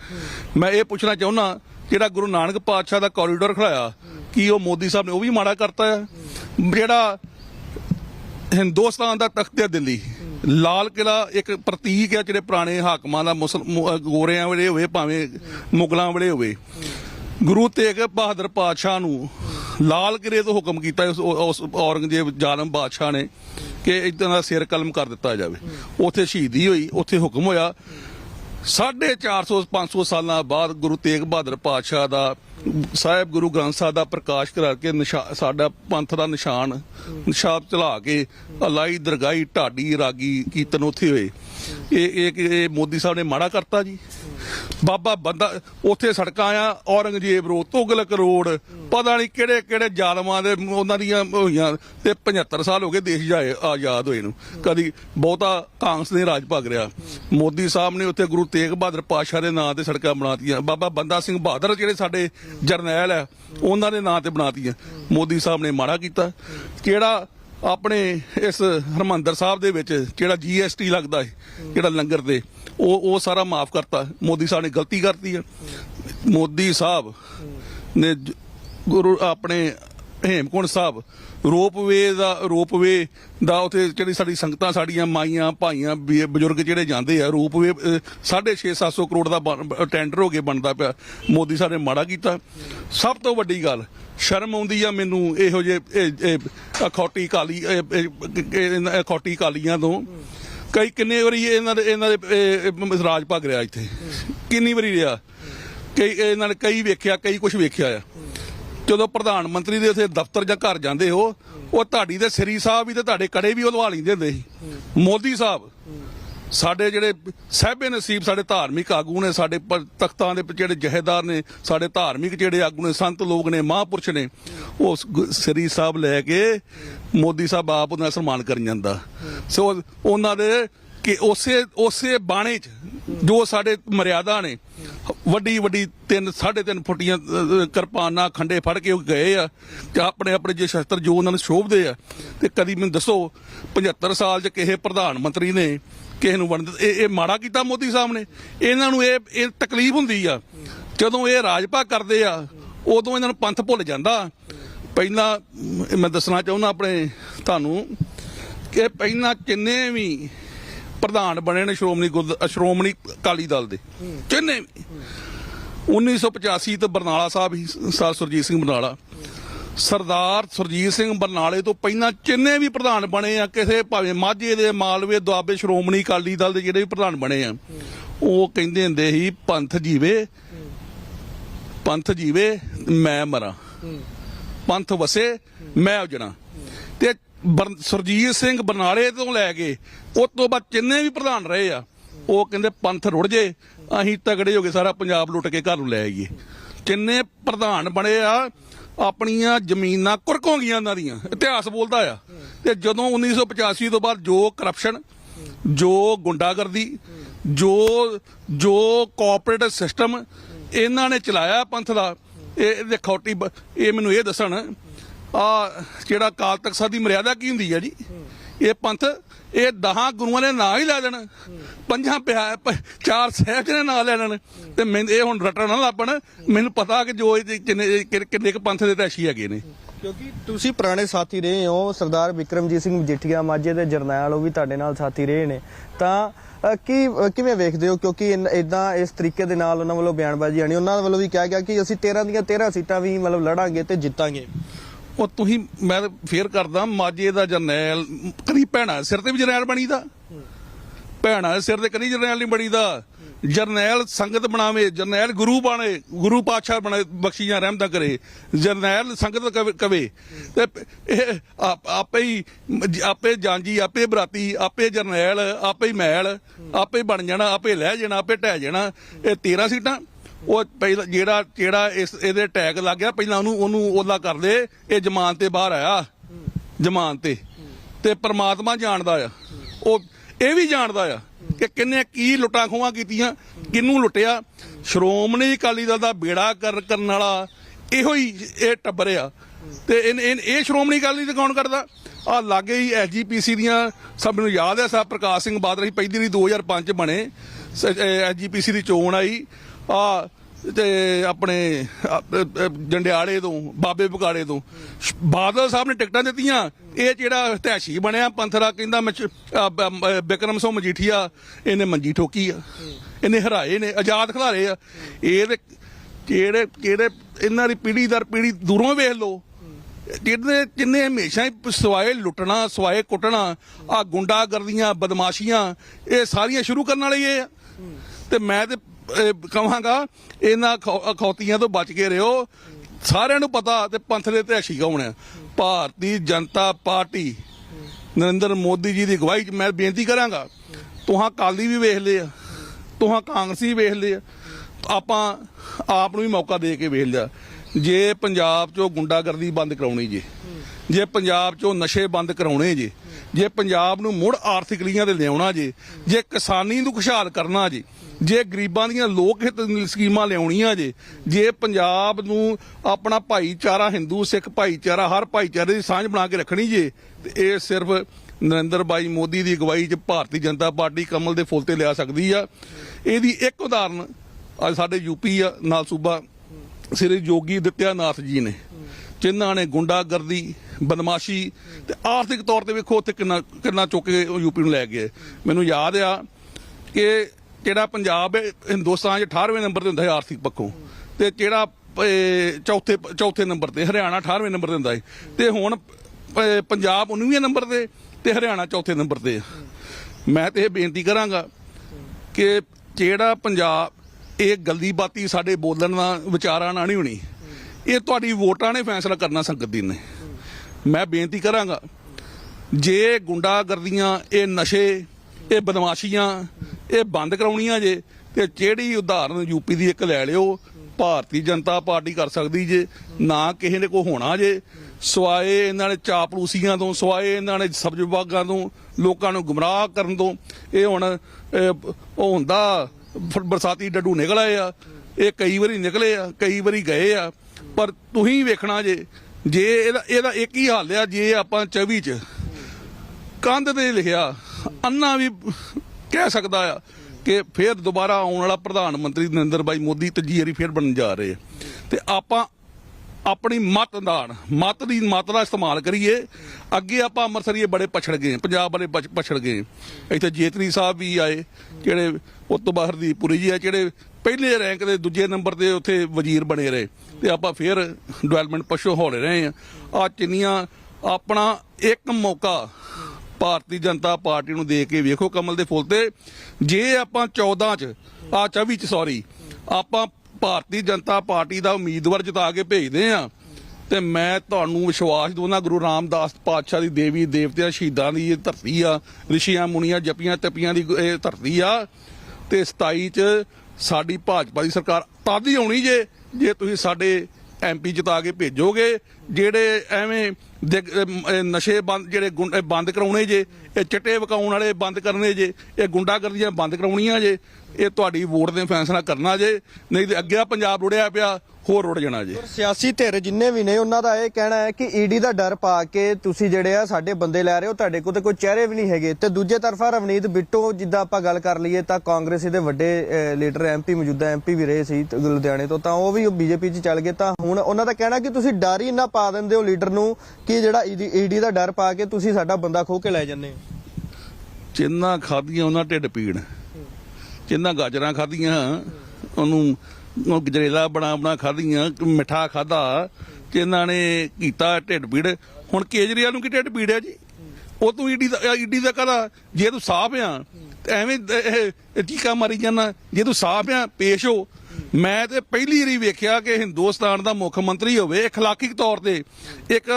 ਮੈਂ ਇਹ ਪੁੱਛਣਾ ਚਾਹੁੰਦਾ ਜਿਹੜਾ ਗੁਰੂ ਨਾਨਕ ਪਾਤਸ਼ਾਹ ਦਾ ਕੋਰੀਡੋਰ ਖੜਾਇਆ, ਕੀ ਉਹ ਮੋਦੀ ਸਾਹਿਬ ਨੇ ਉਹ ਵੀ ਮਾੜਾ ਕਰਤਾ ਹੈ? ਜਿਹੜਾ ਹਿੰਦੁਸਤਾਨ ਦਾ ਤਖਤ ਹੈ ਦਿੱਲੀ ਲਾਲ ਕਿਲਾ ਇੱਕ ਪ੍ਰਤੀਕ ਹੈ ਜਿਹੜੇ ਪੁਰਾਣੇ ਹਾਕਮਾਂ ਦਾ ਮੁਸਲ ਗੋਰਿਆਂ ਵੇਲੇ ਹੋਵੇ, ਭਾਵੇਂ ਮੁਗਲਾਂ ਵੇਲੇ ਹੋਵੇ। ਗੁਰੂ ਤੇਗ ਬਹਾਦਰ ਪਾਤਸ਼ਾਹ ਨੂੰ ਲਾਲ ਕਿਲੇ ਤੋਂ ਹੁਕਮ ਕੀਤਾ ਉਸ ਉਸ ਔਰੰਗਜ਼ੇਬ ਜ਼ਾਲਮ ਬਾਦਸ਼ਾਹ ਨੇ ਕਿ ਇਦਾਂ ਦਾ ਸਿਰ ਕਲਮ ਕਰ ਦਿੱਤਾ ਜਾਵੇ। ਉੱਥੇ ਸ਼ਹੀਦੀ ਹੋਈ, ਉੱਥੇ ਹੁਕਮ ਹੋਇਆ। 450 500 ਸਾਲਾਂ ਬਾਅਦ ਗੁਰੂ ਤੇਗ ਬਹਾਦਰ ਪਾਤਸ਼ਾਹ ਦਾ, ਸਾਹਿਬ ਗੁਰੂ ਗ੍ਰੰਥ ਸਾਹਿਬ ਦਾ ਪ੍ਰਕਾਸ਼ ਕਰਾ ਕੇ ਨਿਸ਼ਾ- ਸਾਡਾ ਪੰਥ ਦਾ ਨਿਸ਼ਾਨ ਨਿਸ਼ਾਬ ਚਲਾ ਕੇ ਅਲਾਈ ਦਰਗਾਹੀ ਢਾਡੀ ਰਾਗੀ ਕੀਰਤਨ ਉੱਥੇ ਹੋਏ। ਇਹ ਇਹ ਇਹ ਮੋਦੀ ਸਾਹਿਬ ਨੇ ਮਾੜਾ ਕਰਤਾ ਜੀ। ਬਾਬਾ ਬੰਦਾ, ਉੱਥੇ ਸੜਕਾਂ ਆ, ਔਰੰਗਜ਼ੇਬ ਰੋਡ, ਤੁਗਲਕ ਰੋਡ, ਪਤਾ ਨਹੀਂ ਕਿਹੜੇ ਕਿਹੜੇ ਜ਼ਾਲਮਾਂ ਦੇ ਉਹਨਾਂ ਦੀਆਂ ਹੋਈਆਂ, ਤੇ 75 ਸਾਲ ਹੋ ਗਏ ਦੇਸ਼ ਜਾਏ ਆਜ਼ਾਦ ਹੋਏ ਨੂੰ। ਕਦੀ ਬਹੁਤਾ ਕਾਂਗਰਸ ਨੇ ਰਾਜ ਭਾਗ ਰਿਹਾ ਮੋਦੀ ਸਾਹਿਬ ਨੇ ਉੱਥੇ ਗੁਰੂ ਤੇਗ ਬਹਾਦਰ ਪਾਤਸ਼ਾਹ ਦੇ ਨਾਂ ਤੇ ਸੜਕਾਂ ਬਣਾਤੀਆਂ। ਬਾਬਾ ਬੰਦਾ ਸਿੰਘ ਬਹਾਦਰ ਜਿਹੜੇ ਸਾਡੇ ਜਰਨੈਲ ਆ, ਉਹਨਾਂ ਦੇ ਨਾਂ ਤੇ ਬਣਾਤੀਆਂ। ਮੋਦੀ ਸਾਹਿਬ ਨੇ ਮਾੜਾ ਕੀਤਾ। ਕਿਹੜਾ ਆਪਣੇ ਇਸ ਹਰਮੰਦਰ ਸਾਹਿਬ ਦੇ ਵਿੱਚ ਜਿਹੜਾ ਜੀਐਸਟੀ ਲੱਗਦਾ ਹੈ, ਜਿਹੜਾ ਲੰਗਰ ਤੇ ਉਹ ਉਹ ਸਾਰਾ ਮਾਫ ਕਰਤਾ। ਮੋਦੀ ਸਾਹਿਬ ਨੇ ਗਲਤੀ ਕਰਤੀ ਹੈ ਮੋਦੀ ਸਾਹਿਬ ਨੇ ਗੁਰੂ ਆਪਣੇ ਹੇਮਕੁੰਡ ਸਾਹਿਬ? ਰੋਪਵੇ ਦਾ ਰੋਪਵੇ ਦਾ ਉਥੇ ਜਿਹੜੀ ਸਾਡੀ ਸੰਗਤਾਂ ਸਾਡੀਆਂ ਮਾਈਆਂ, ਭਾਈਆਂ ਬਜ਼ੁਰਗ ਜਿਹੜੇ ਜਾਂਦੇ ਆ, ਰੋਪਵੇ 6.5 700 ਕਰੋੜ ਦਾ ਬਣ- ਟੈਂਡਰ ਹੋ ਕੇ ਬਣਦਾ ਪਿਆ। ਮੋਦੀ ਸਾਹਿਬ ਨੇ ਮਾੜਾ ਕੀਤਾ। ਸਭ ਤੋਂ ਵੱਡੀ ਗੱਲ, ਸ਼ਰਮ ਆਉਂਦੀ ਆ ਮੈਨੂੰ ਇਹੋ ਜਿਹੇ ਅਖੌਟੀ ਕਾਲੀ ਅਖੌਟੀ ਕਾਲੀਆਂ ਤੋਂ। ਕਈ ਕਿੰਨੇ ਵਾਰੀ ਇਹਨਾਂ ਦੇ ਇਹਨਾਂ ਦੇ ਰਾਜ ਭਾਗ ਰਿਹਾ ਇੱਥੇ। ਕਿੰਨੀ ਵਾਰੀ ਰਿਹਾ। ਕਈ, ਇਹਨਾਂ ਨੇ ਕਈ ਵੇਖਿਆ, ਕਈ ਕੁਝ ਵੇਖਿਆ ਆ। ਜਦੋਂ ਪ੍ਰਧਾਨ ਮੰਤਰੀ ਦੇ ਉੱਥੇ ਦਫ਼ਤਰ ਜਾਂ ਘਰ ਜਾਂਦੇ ਹੋ, ਉਹ ਤੁਹਾਡੀ ਦੇ ਸ੍ਰੀ ਸਾਹਿਬ ਵੀ ਤੇ ਤੁਹਾਡੇ ਕੜੇ ਵੀ ਉਹ ਲਵਾ ਲੈਂਦੇ ਹੁੰਦੇ ਸੀ। ਮੋਦੀ ਸਾਹਿਬ, ਸਾਡੇ ਜਿਹੜੇ ਸਹਿਬੇ ਨਸੀਬ, ਸਾਡੇ ਧਾਰਮਿਕ ਆਗੂ ਨੇ, ਸਾਡੇ ਤਖਤਾਂ ਦੇ ਜਿਹੜੇ ਜਹੇਦਾਰ ਨੇ, ਸਾਡੇ ਧਾਰਮਿਕ ਜਿਹੜੇ ਆਗੂ ਨੇ, ਸੰਤ ਲੋਕ ਨੇ, ਮਹਾਂਪੁਰਸ਼ ਨੇ, ਉਹ ਸ੍ਰੀ ਸਾਹਿਬ ਲੈ ਕੇ ਮੋਦੀ ਸਾਹਿਬ ਆਪ ਉਹਨਾਂ ਦਾ ਸਨਮਾਨ ਕਰਨ ਜਾਂਦਾ। ਸੋ ਉਹਨਾਂ ਦੇ ਕਿ ਉਸੇ ਉਸੇ ਬਾਣੇ ਚ ਜੋ ਸਾਡੇ ਮਰਿਆਦਾ ਨੇ ਵੱਡੀ ਵੱਡੀ 3 3.5 ਫੁੱਟੀਆਂ ਕਿਰਪਾਨਾਂ, ਖੰਡੇ ਫੜ ਕੇ ਉਹ ਗਏ ਆ ਤੇ ਆਪਣੇ ਆਪਣੇ ਜੇ ਸ਼ਸਤਰ ਜੋ ਉਹਨਾਂ ਨੂੰ ਸ਼ੋਭਦੇ ਆ। ਤੇ ਕਦੀ ਮੈਨੂੰ ਦੱਸੋ 75 ਸਾਲ ਚ ਕਿਸੇ ਪ੍ਰਧਾਨ ਮੰਤਰੀ ਨੇ ਕਿਸੇ ਨੂੰ ਵੰਡ ਇਹ ਇਹ ਮਾੜਾ ਕੀਤਾ ਮੋਦੀ ਸਾਹਿਬ ਨੇ? ਇਹਨਾਂ ਨੂੰ ਇਹ ਇਹ ਤਕਲੀਫ ਹੁੰਦੀ ਆ। ਜਦੋਂ ਇਹ ਰਾਜਪਾ ਕਰਦੇ ਆ, ਉਦੋਂ ਇਹਨਾਂ ਨੂੰ ਪੰਥ ਭੁੱਲ ਜਾਂਦਾ। ਪਹਿਲਾਂ, ਮੈਂ ਦੱਸਣਾ ਚਾਹੁੰਦਾ ਆਪਣੇ ਤੁਹਾਨੂੰ ਕਿ ਪਹਿਲਾਂ ਕਿੰਨੇ ਵੀ ਪ੍ਰਧਾਨ ਬਣੇ ਨੇ ਸ਼੍ਰੋਮਣੀ ਗੁਰਦ- ਸ਼੍ਰੋਮਣੀ ਅਕਾਲੀ ਦਲ ਦੇ। ਕਿੰਨੇ ਵੀ। 1985 ਤੇ ਬਰਨਾਲਾ ਸਾਹਿਬ ਹੀ ਸਰ ਸੁਰਜੀਤ ਸਿੰਘ ਬਰਨਾਲਾ। ਸਰਦਾਰ ਸੁਰਜੀਤ ਸਿੰਘ ਬਰਨਾਲੇ ਤੋਂ ਪਹਿਲਾਂ ਜਿੰਨੇ ਵੀ ਪ੍ਰਧਾਨ ਬਣੇ ਆ, ਕਿਸੇ ਭਾਵੇਂ ਮਾਝੇ ਦੇ, ਮਾਲਵੇ, ਦੁਆਬੇ ਸ਼੍ਰੋਮਣੀ ਅਕਾਲੀ ਦਲ ਦੇ ਜਿਹੜੇ ਵੀ ਪ੍ਰਧਾਨ ਬਣੇ ਆ, ਉਹ ਕਹਿੰਦੇ ਹੁੰਦੇ ਸੀ, ਪੰਥ ਜੀਵੇ ਪੰਥ ਜੀਵੇ, ਮੈਂ ਮਰਾਂ। ਪੰਥ ਵਸੇ, ਮੈਂ ਉਜਣਾ ਤੇ ਬਰ- ਸੁਰਜੀਤ ਸਿੰਘ ਬਰਨਾਲੇ ਤੋਂ ਲੈ ਕੇ ਉਹ ਤੋਂ ਬਾਅਦ ਜਿੰਨੇ ਵੀ ਪ੍ਰਧਾਨ ਰਹੇ ਆ। ਉਹ ਕਹਿੰਦੇ ਪੰਥ ਰੁੜ ਜੇ, ਅਸੀਂ ਤਗੜੇ ਹੋ ਗਏ ਸਾਰਾ ਪੰਜਾਬ ਲੁੱਟ ਕੇ ਘਰ ਨੂੰ ਲੈ ਆਈਏ। ਜਿੰਨੇ ਪ੍ਰਧਾਨ ਬਣੇ ਆ, ਆਪਣੀਆਂ ਜ਼ਮੀਨਾਂ ਕੁਰਕੋਂ ਗਈਆਂ ਉਹਨਾਂ ਦੀਆਂ, ਇਤਿਹਾਸ ਬੋਲਦਾ ਆ। ਤੇ ਜਦੋਂ 1985 ਤੋਂ ਬਾਅਦ ਜੋ ਕਰਪਸ਼ਨ ਜੋ ਗੁੰਡਾਗਰਦੀ, ਜੋ ਜੋ ਕੋਆਪਰੇਟਿਵ ਸਿਸਟਮ ਇਹਨਾਂ ਨੇ ਚਲਾਇਆ ਪੰਥ ਦਾ, ਇਹ ਇਹਦੇ ਇਹ ਮੈਨੂੰ ਇਹ ਦੱਸਣ ਆ ਜਿਹੜਾ ਕਾਲ ਤਖਤ ਸਾਹਿਬ ਦੀ ਮਰਿਆਦਾ ਕੀ ਹੁੰਦੀ ਹੈ ਜੀ? ਇਹ ਪੰਥ, ਇਹ ਦਹਾਂ ਗੁਰੂਆਂ ਨੇ ਨਾਂ ਹੀ ਲੈ ਦੇਣ ਪੰਜਾਂ ਪਿਆ ਚਾਰ ਸਹਿਬ ਨੇ ਨਾਂ ਲੈ ਲੈਣ। ਤੇ ਮੈਂ, ਇਹ ਹੁਣ ਰਟਣ ਨਾ ਲੱਪਣ ਮੈਨੂੰ ਪਤਾ ਕਿ ਜੋ ਕਿੰਨੇ ਕਿੰਨੇ ਕੁ ਪੰਥ ਦੇ ਤੈਸ਼ੀ ਹੈਗੇ ਨੇ। ਕਿਉਂਕਿ ਤੁਸੀਂ ਪੁਰਾਣੇ ਸਾਥੀ ਰਹੇ ਹੋ, ਸਰਦਾਰ ਵਿਕਰਮਜੀਤ ਸਿੰਘ ਮਜੀਠੀਆ ਮਾਝੇ ਦੇ ਜਰਨੈਲ, ਉਹ ਵੀ ਤੁਹਾਡੇ ਨਾਲ ਸਾਥੀ ਰਹੇ ਨੇ। ਤਾਂ ਕੀ ਕਿਵੇਂ ਵੇਖਦੇ ਹੋ? ਕਿਉਂਕਿ ਇਦਾਂ ਇਸ ਤਰੀਕੇ ਦੇ ਨਾਲ ਉਹਨਾਂ ਵੱਲੋਂ ਬਿਆਨਬਾਜ਼ੀ ਆਣੀ ਉਹਨਾਂ ਵੱਲੋਂ ਵੀ ਕਿਹਾ ਗਿਆ ਕਿ ਅਸੀਂ 13 ਦੀਆਂ 13 ਸੀਟਾਂ ਵੀ ਮਤਲਬ ਲੜਾਂਗੇ ਤੇ ਜਿੱਤਾਂਗੇ। ਉਹ ਤੁਸੀਂ, ਮੈਂ ਫੇਰ ਕਰਦਾ, ਮਾਝੇ ਦਾ ਜਰਨੈਲ, ਕਦੀ ਭੈਣਾ ਸਿਰ ਤੇ ਵੀ ਜਰਨੈਲ ਬਣੀਦਾ? ਭੈਣਾ ਦੇ ਸਿਰ ਤੇ ਕਦੀ ਜਰਨੈਲ ਨਹੀਂ ਬਣੀਦਾ? ਜਰਨੈਲ ਸੰਗਤ ਬਣਾਵੇ, ਜਰਨੈਲ ਗੁਰੂ ਬਣੇ, ਗੁਰੂ ਪਾਤਸ਼ਾਹ ਬਣੇ, ਬਖਸ਼ੀਆਂ ਰਹਿਮਤਾਂ ਕਰੇ। ਜਰਨੈਲ ਸੰਗਤ ਕਵੇ- ਕਵੇ। ਤੇ ਇਹ ਆਪੇ ਹੀ ਆਪੇ ਜਾਂਜੀ, ਆਪੇ ਬਰਾਤੀ, ਆਪੇ ਜਰਨੈਲ, ਆਪੇ ਹੀ ਮਹਿਲ, ਆਪੇ ਬਣ ਜਾਣਾ, ਆਪੇ ਲੈ ਜਾਣਾ, ਆਪੇ ਢਹਿ ਜਾਣਾ। ਇਹ 13 ਸੀਟਾਂ? ਉਹ ਪਹਿਲਾਂ ਜਿਹੜਾ ਜਿਹੜਾ ਇਸ, ਇਹਦੇ ਟੈਗ ਲੱਗ ਗਿਆ, ਪਹਿਲਾਂ ਉਹਨੂੰ ਉਹਨੂੰ ਉਹਲਾ ਕਰਦੇ ਇਹ ਜ਼ਮਾਨ ਤੇ ਬਾਹਰ ਆਇਆ। ਜ਼ਮਾਨ ਤੇ। ਤੇ ਪ੍ਰਮਾਤਮਾ ਜਾਣਦਾ ਆ। ਉਹ, ਇਹ ਵੀ ਜਾਣਦਾ ਆ ਕਿ ਕਿੰਨੇ ਕੀ ਲੁੱਟਾਂ ਖੋਹਾਂ ਕੀਤੀਆਂ ਕਿੰਨੂੰ ਲੁੱਟਿਆ। ਸ਼੍ਰੋਮਣੀ ਅਕਾਲੀ ਦਲ ਦਾ ਬੇੜਾ ਕਰ, ਕਰਨ ਵਾਲਾ, ਇਹੋ ਹੀ ਇਹ ਟੱਬਰ ਆ। ਤੇ ਇਹ, ਇਹ- ਇਹ ਸ਼੍ਰੋਮਣੀ ਅਕਾਲੀ ਦਲ ਕੌਣ ਕਰਦਾ? ਆ ਲਾਗੇ ਹੀ ਐਸਜੀਪੀਸੀ ਦੀਆਂ ਸਭ ਨੂੰ ਯਾਦ ਹੈ ਸਾਹਿਬ ਪ੍ਰਕਾਸ਼ ਸਿੰਘ ਬਾਦਲ ਹੀ ਪਹਿਲੀ ਵਾਰੀ 2005 ਚ ਬਣੇ। ਐਸਜੀਪੀਸੀ ਦੀ ਚੋਣ ਆਈ। ਆ ਤੇ ਆਪਣੇ ਜੰਡਿਆਲੇ ਤੋਂ, ਬਾਬੇ ਬੁਕਾੜੇ ਤੋਂ। ਬਾਦਲ ਸਾਹਿਬ ਨੇ ਟਿਕਟਾਂ ਦਿੱਤੀਆਂ। ਇਹ ਜਿਹੜਾ ਹਤੈਸ਼ੀ ਬਣਿਆ, ਪੰਥਰਾ ਕਹਿੰਦਾ ਮ- ਬਿਕਰਮ ਸਿੰਘ ਮਜੀਠੀਆ ਇਹਨੇ ਮੰਜੀ ਠੋਕੀ ਆ। ਇਹਨੇ ਹਰਾਏ ਨੇ, ਆਜ਼ਾਦ ਖਿਲਾਰੇ ਆ। ਇਹ ਤੇ ਕਿਹੜੇ ਇਹਨਾਂ ਦੀ ਪੀੜ੍ਹੀ ਦਰ ਪੀੜ੍ਹੀ ਦੂਰੋਂ ਵੇਖ ਲਓ। ਜਿਹਨੇ ਜਿੰਨੇ ਹਮੇਸ਼ਾ ਹੀ ਸਵਾਏ ਲੁੱਟਣਾ, ਸਵਾਏ ਕੁੱਟਣਾ ਆ ਗੁੰਡਾਗਰਦੀਆਂ, ਬਦਮਾਸ਼ੀਆਂ, ਇਹ ਸਾਰੀਆਂ ਸ਼ੁਰੂ ਕਰਨ ਵਾਲੇ ਇਹ ਆ। ਤੇ ਮੈਂ ਤੇ ਕਹਾਂਗਾ, ਇਹਨਾਂ ਖੌਤੀਆਂ ਤੋਂ ਬਚ ਕੇ ਰਹੋ ਸਾਰਿਆਂ ਨੂੰ ਪਤਾ ਤੇ ਪੰਥ ਦੇ ਇਤਿਹਾਸੀ ਕੌਣ ਆ। ਭਾਰਤੀ ਜਨਤਾ ਪਾਰਟੀ। ਨਰਿੰਦਰ ਮੋਦੀ ਜੀ ਦੀ ਅਗਵਾਈ 'ਚ ਮੈਂ ਬੇਨਤੀ ਕਰਾਂਗਾ, ਤੁਹਾਂ ਕਾਲੀ ਵੀ ਵੇਖ ਲਿਆ ਆ ਤੁਹਾਂ ਕਾਂਗਰਸੀ ਵੇਖ ਲਏ ਆ ਆਪਾਂ ਆਪ ਨੂੰ ਵੀ ਮੌਕਾ ਦੇ ਕੇ ਵੇਖ ਲਿਆ। ਜੇ ਪੰਜਾਬ 'ਚੋਂ ਗੁੰਡਾਗਰਦੀ ਬੰਦ ਕਰਾਉਣੀ ਜੇ ਜੇ ਪੰਜਾਬ 'ਚੋਂ ਨਸ਼ੇ ਬੰਦ ਕਰਾਉਣੇ ਜੇ ਜੇ ਪੰਜਾਬ ਨੂੰ ਮੁੜ ਆਰਥਿਕ ਲੀਹਾਂ ਤੇ ਲਿਆਉਣਾ ਜੇ ਜੇ ਕਿਸਾਨੀ ਨੂੰ ਖੁਸ਼ਹਾਲ ਕਰਨਾ ਜੇ ਜੇ ਗਰੀਬਾਂ ਦੀਆਂ ਲੋਕ ਹਿੱਤ ਸਕੀਮਾਂ ਲਿਆਉਣੀਆਂ ਜੇ ਜੇ ਪੰਜਾਬ ਨੂੰ ਆਪਣਾ ਭਾਈਚਾਰਾ, ਹਿੰਦੂ, ਸਿੱਖ ਭਾਈਚਾਰਾ, ਹਰ ਭਾਈਚਾਰੇ ਦੀ ਸਾਂਝ ਬਣਾ ਕੇ ਰੱਖਣੀ ਜੇ, ਤੇ ਇਹ ਸਿਰਫ ਨਰਿੰਦਰ ਬਾਈ ਮੋਦੀ ਦੀ ਅਗਵਾਈ 'ਚ ਭਾਰਤੀ ਜਨਤਾ ਪਾਰਟੀ ਕਮਲ ਦੇ ਫੁੱਲ ਤੇ ਲਿਆ ਸਕਦੀ ਆ। ਇਹਦੀ ਇੱਕ ਉਦਾਹਰਨ ਅੱਜ ਸਾਡੇ ਯੂਪੀ ਆ, ਨਾਲ ਸੂਬਾ, ਸ੍ਰੀ ਜੋਗੀ ਦਿੱਤਿਆਨਾਥ ਜੀ ਨੇ। ਜਿਨ੍ਹਾਂ ਨੇ ਗੁੰਡਾਗਰਦੀ, ਬਦਮਾਸ਼ੀ ਤੇ ਆਰਥਿਕ ਤੌਰ ਤੇ ਵੇਖੋ ਉੱਥੇ ਕਿੰਨਾ ਕਿੰਨਾ ਚੁੱਕ ਕੇ ਉਹ ਯੂਪੀ ਨੂੰ ਲੈ ਗਏ। ਮੈਨੂੰ ਯਾਦ ਆ ਕਿ ਜਿਹੜਾ ਪੰਜਾਬ ਹਿੰਦੁਸਤਾਨ 'ਚ 18ਵੇਂ ਨੰਬਰ ਤੇ ਹੁੰਦਾ ਹੈ ਆਰਥਿਕ ਪੱਖੋਂ ਤੇ ਜਿਹੜਾ ਚੌਥੇ ਚੌਥੇ ਨੰਬਰ ਤੇ, ਹਰਿਆਣਾ 18ਵੇਂ ਨੰਬਰ ਤੇ ਹੁੰਦਾ ਹੈ ਤੇ ਹੁਣ ਪੰਜਾਬ 19ਵੇਂ ਨੰਬਰ ਤੇ ਤੇ ਹਰਿਆਣਾ ਚੌਥੇ ਨੰਬਰ ਤੇ ਮੈਂ ਤੇ ਇਹ ਬੇਨਤੀ ਕਰਾਂਗਾ ਕਿ ਜਿਹੜਾ ਪੰਜਾਬ, ਇਹ ਗਲਦੀ ਬਾਤੀ ਸਾਡੇ ਬੋਲਣ ਨਾਲ ਵਿਚਾਰਾਂ ਨਾਲ ਨਹੀਂ ਹੋਣੀ। ਇਹ ਤੁਹਾਡੀ ਵੋਟਾਂ ਨੇ ਫੈਸਲਾ ਕਰਨਾ ਸੰਗਤ ਦੀ ਨੇ। ਮੈਂ ਬੇਨਤੀ ਕਰਾਂਗਾ, ਜੇ ਗੁੰਡਾਗਰਦੀਆਂ, ਇਹ ਨਸ਼ੇ, ਇਹ ਬਦਮਾਸ਼ੀਆਂ, ਇਹ ਬੰਦ ਕਰਾਉਣੀਆਂ ਜੇ, ਤੇ ਜਿਹੜੀ ਉਦਾਹਰਨ ਯੂਪੀ ਦੀ ਇੱਕ ਲੈ ਲਿਓ, ਭਾਰਤੀ ਜਨਤਾ ਪਾਰਟੀ ਕਰ ਸਕਦੀ ਜੇ, ਨਾ ਕਿਸੇ ਨੇ ਕੋ ਹੋਣਾ ਜੇ, ਸਵਾਏ ਇਹਨਾਂ ਨੇ ਚਾਪਲੂਸੀਆਂ ਤੋਂ, ਸਵਾਏ ਇਹਨਾਂ ਨੇ ਸਬਜ਼ ਵਿਭਾਗਾਂ ਤੋਂ, ਲੋਕਾਂ ਨੂੰ ਗੁੰਮਰਾਹ ਕਰਨ ਤੋਂ, ਇਹ ਹੁਣ ਉਹ ਹੁੰਦਾ ਬਰਸਾਤੀ ਡੱਡੂ ਨਿਕਲ ਆਏ ਆ, ਇਹ ਕਈ ਵਾਰੀ ਨਿਕਲੇ ਆ, ਕਈ ਵਾਰੀ ਗਏ ਆ ਪਰ ਤੁਸੀਂ ਵੇਖਣਾ ਜੇ ਜੇ ਇਹਦਾ ਇਹਦਾ ਇੱਕ ਹੀ ਹੱਲ ਆ, ਜੇ ਆਪਾਂ 24 ਚ ਕੰਧ ਤੇ ਲਿਖਿਆ, ਅੰਨਾ ਵੀ ਕਹਿ ਸਕਦਾ ਆ ਕਿ ਫਿਰ ਦੁਬਾਰਾ ਆਉਣ ਵਾਲਾ ਪ੍ਰਧਾਨ ਮੰਤਰੀ ਨਰਿੰਦਰ ਭਾਈ ਮੋਦੀ ਤੀਜੀ ਵਾਰੀ ਫਿਰ ਬਣਨ ਜਾ ਰਹੇ ਆ। ਤੇ ਆਪਾਂ ਆਪਣੀ ਮਤ ਦਾਨ ਮਤ ਦੀ ਮਤ ਦਾ ਇਸਤੇਮਾਲ ਕਰੀਏ। ਅੱਗੇ ਆਪਾਂ ਅੰਮ੍ਰਿਤਸਰੀਏ ਬੜੇ ਪਛੜ ਗਏ, ਪੰਜਾਬ ਵਾਲੇ ਪਛ- ਪਛੜ ਗਏ। ਇੱਥੇ ਜੇਤਰੀ ਸਾਹਿਬ ਵੀ ਆਏ, ਜਿਹੜੇ ਉਸ ਤੋਂ ਬਾਹਰ ਦੀ ਪੁਰੀ ਜੀ ਆ, ਜਿਹੜੇ ਪਹਿਲੇ ਰੈਂਕ ਦੇ ਦੂਜੇ ਨੰਬਰ ਤੇ ਉੱਥੇ ਵਜ਼ੀਰ ਬਣੇ ਰਹੇ। ਤੇ ਆਪਾਂ ਫਿਰ ਡਿਵੈਲਪਮੈਂਟ ਪਛੋ ਹੋ ਰਹੇ ਆ ਆ ਚਿੰਨੀਆਂ ਆਪਣਾ ਇੱਕ ਮੌਕਾ ਭਾਰਤੀ ਜਨਤਾ ਪਾਰਟੀ ਨੂੰ ਦੇ ਕੇ ਵੇਖੋ ਕਮਲ ਦੇ ਫੁੱਲ ਤੇ। ਜੇ ਆਪਾਂ 14 ਚ ਆ 24 ਚ ਸੌਰੀ ਆਪਾਂ ਭਾਰਤੀ ਜਨਤਾ ਪਾਰਟੀ ਦਾ ਉਮੀਦਵਾਰ ਜਿਤਾ ਕੇ ਭੇਜਦੇ ਆ ਤੇ ਮੈਂ ਤੁਹਾਨੂੰ ਵਿਸ਼ਵਾਸ ਦਵਾਉਣਾ ਗੁਰੂ ਰਾਮਦਾਸ ਪਾਤਸ਼ਾਹ ਦੀ ਦੇਵੀ ਦੇਵਤਿਆਂ ਸ਼ਹੀਦਾਂ ਦੀ ਇਹ ਧਰਤੀ ਆ, ਰਿਸ਼ੀਆਂ ਮੁਨੀਆਂ ਜਪੀਆਂ ਤਪੀਆਂ ਦੀ ਇਹ ਧਰਤੀ ਆ ਤੇ 27 ਚ ਸਾਡੀ ਭਾਜਪਾ ਦੀ ਸਰਕਾਰ ਤਦ ਹੀ ਆਉਣੀ ਜੇ। ਜੇ ਤੁਸੀਂ ਸਾਡੇ ਐਮਪੀ ਜਿਤਾ ਕੇ ਭੇਜੋਗੇ ਜਿਹੜੇ ਐਵੇਂ ਨਸ਼ੇ ਬੰਦ ਜਿਹੜੇ ਬੰਦ ਕਰਾਉਣੇ ਜੇ ਇਹ ਚਿੱਟੇ ਵਕਾਉਣ ਵਾਲੇ ਬੰਦ ਕਰਨੇ ਜੇ ਇਹ ਗੁੰਡਾਗਰਦੀਆਂ ਬੰਦ ਕਰਾਉਣੀਆਂ ਜੇ ਇਹ ਤੁਹਾਡੀ ਵੋਟ ਦੇ ਫੈਸਲਾ ਕਰਨਾ ਜੇ ਨਹੀਂ ਤੇ ਅੱਗੇ ਪੰਜਾਬ ਰੁੜਿਆ ਪਿਆ ਹੋਰ ਰੁੜ ਜਾਣਾ ਜੇ। ਸਿਆਸੀ ਧਿਰ ਜਿੰਨੇ ਵੀ ਨੇ ਉਹਨਾਂ ਦਾ ਇਹ ਕਹਿਣਾ ਹੈ ਕਿ ਈਡੀ ਦਾ ਡਰ ਪਾ ਕੇ ਤੁਸੀਂ ਜਿਹੜੇ ਆ ਸਾਡੇ ਬੰਦੇ ਲੈ ਰਹੇ ਹੋ ਤੁਹਾਡੇ ਕੋਲ ਤੇ ਕੋਈ ਚਿਹਰੇ ਵੀ ਨਹੀਂ ਹੈਗੇ। ਤੇ ਦੂਜੇ ਤਰਫਾ ਰਵਨੀਤ ਬਿੱਟੋ ਜਿੱਦਾਂ ਆਪਾਂ ਗੱਲ ਕਰ ਲਈਏ ਤਾਂ ਕਾਂਗਰਸੀ ਦੇ ਵੱਡੇ ਅਹ, ਲੀਡਰ ਐਮਪੀ ਮੌਜੂਦਾ ਐਮਪੀ ਵੀ ਰਹੇ ਸੀ ਲੁਧਿਆਣੇ ਤੋਂ ਤਾਂ ਉਹ ਵੀ ਬੀਜੇਪੀ 'ਚ ਚੱਲ ਗਏ ਤਾਂ ਹੁਣ ਉਹਨਾਂ ਦਾ ਕਹਿਣਾ ਕਿ ਤੁਸੀਂ ਡਰ ਹੀ ਇੰਨਾ ਪਾ ਦਿੰਦੇ ਹੋ ਲੀਡਰ ਨੂੰ ਕਿ ਜਿਹੜਾ ਈਡੀ ਦਾ ਡਰ ਪਾ ਕੇ ਤੁਸੀਂ ਸਾਡਾ ਬੰਦਾ ਖੋ ਕੇ ਲੈ ਜਾਂਦੇ ਹੋ? ਜਿੰਨਾ ਖਾਧੀਆਂ ਉਹਨਾਂ ਢਿੱਡ ਪੀੜ। ਜਿੰਨਾ ਗਾਜਰਾਂ ਖਾਧੀਆਂ, ਉਹਨੂੰ ਉਹ ਗਜਰੇਲਾ ਬਣਾ ਬਣਾ ਖਾਧੀਆਂ, ਮਿੱਠਾ ਖਾਦਾ ਜਿਨ੍ਹਾਂ ਨੇ ਕੀਤਾ ਢਿੱਡ ਪੀੜ। ਹੁਣ ਕੇਜਰੀਵਾਲ ਨੂੰ ਕੀ ਢਿੱਡ ਪੀੜ ਹੈ ਜੀ? ਉਹ ਤੂੰ ਈਡੀ ਦਾ ਈਡੀ ਦਾ ਕਹਦਾ? ਜੇ ਤੂੰ ਸਾਫ਼ ਆ, ਤੇ ਐਵੇਂ ਚੀਕਾ ਮਾਰੀ ਜਾਂਦਾ। ਜੇ ਤੂੰ ਸਾਫ਼ ਆ, ਪੇਸ਼ ਹੋ। ਮੈਂ ਤੇ ਪਹਿਲੀ ਵਾਰੀ ਵੇਖਿਆ ਕਿ ਹਿੰਦੁਸਤਾਨ ਦਾ ਮੁੱਖ ਮੰਤਰੀ ਹੋਵੇ اخلاقی ਤੌਰ ਤੇ ਇੱਕ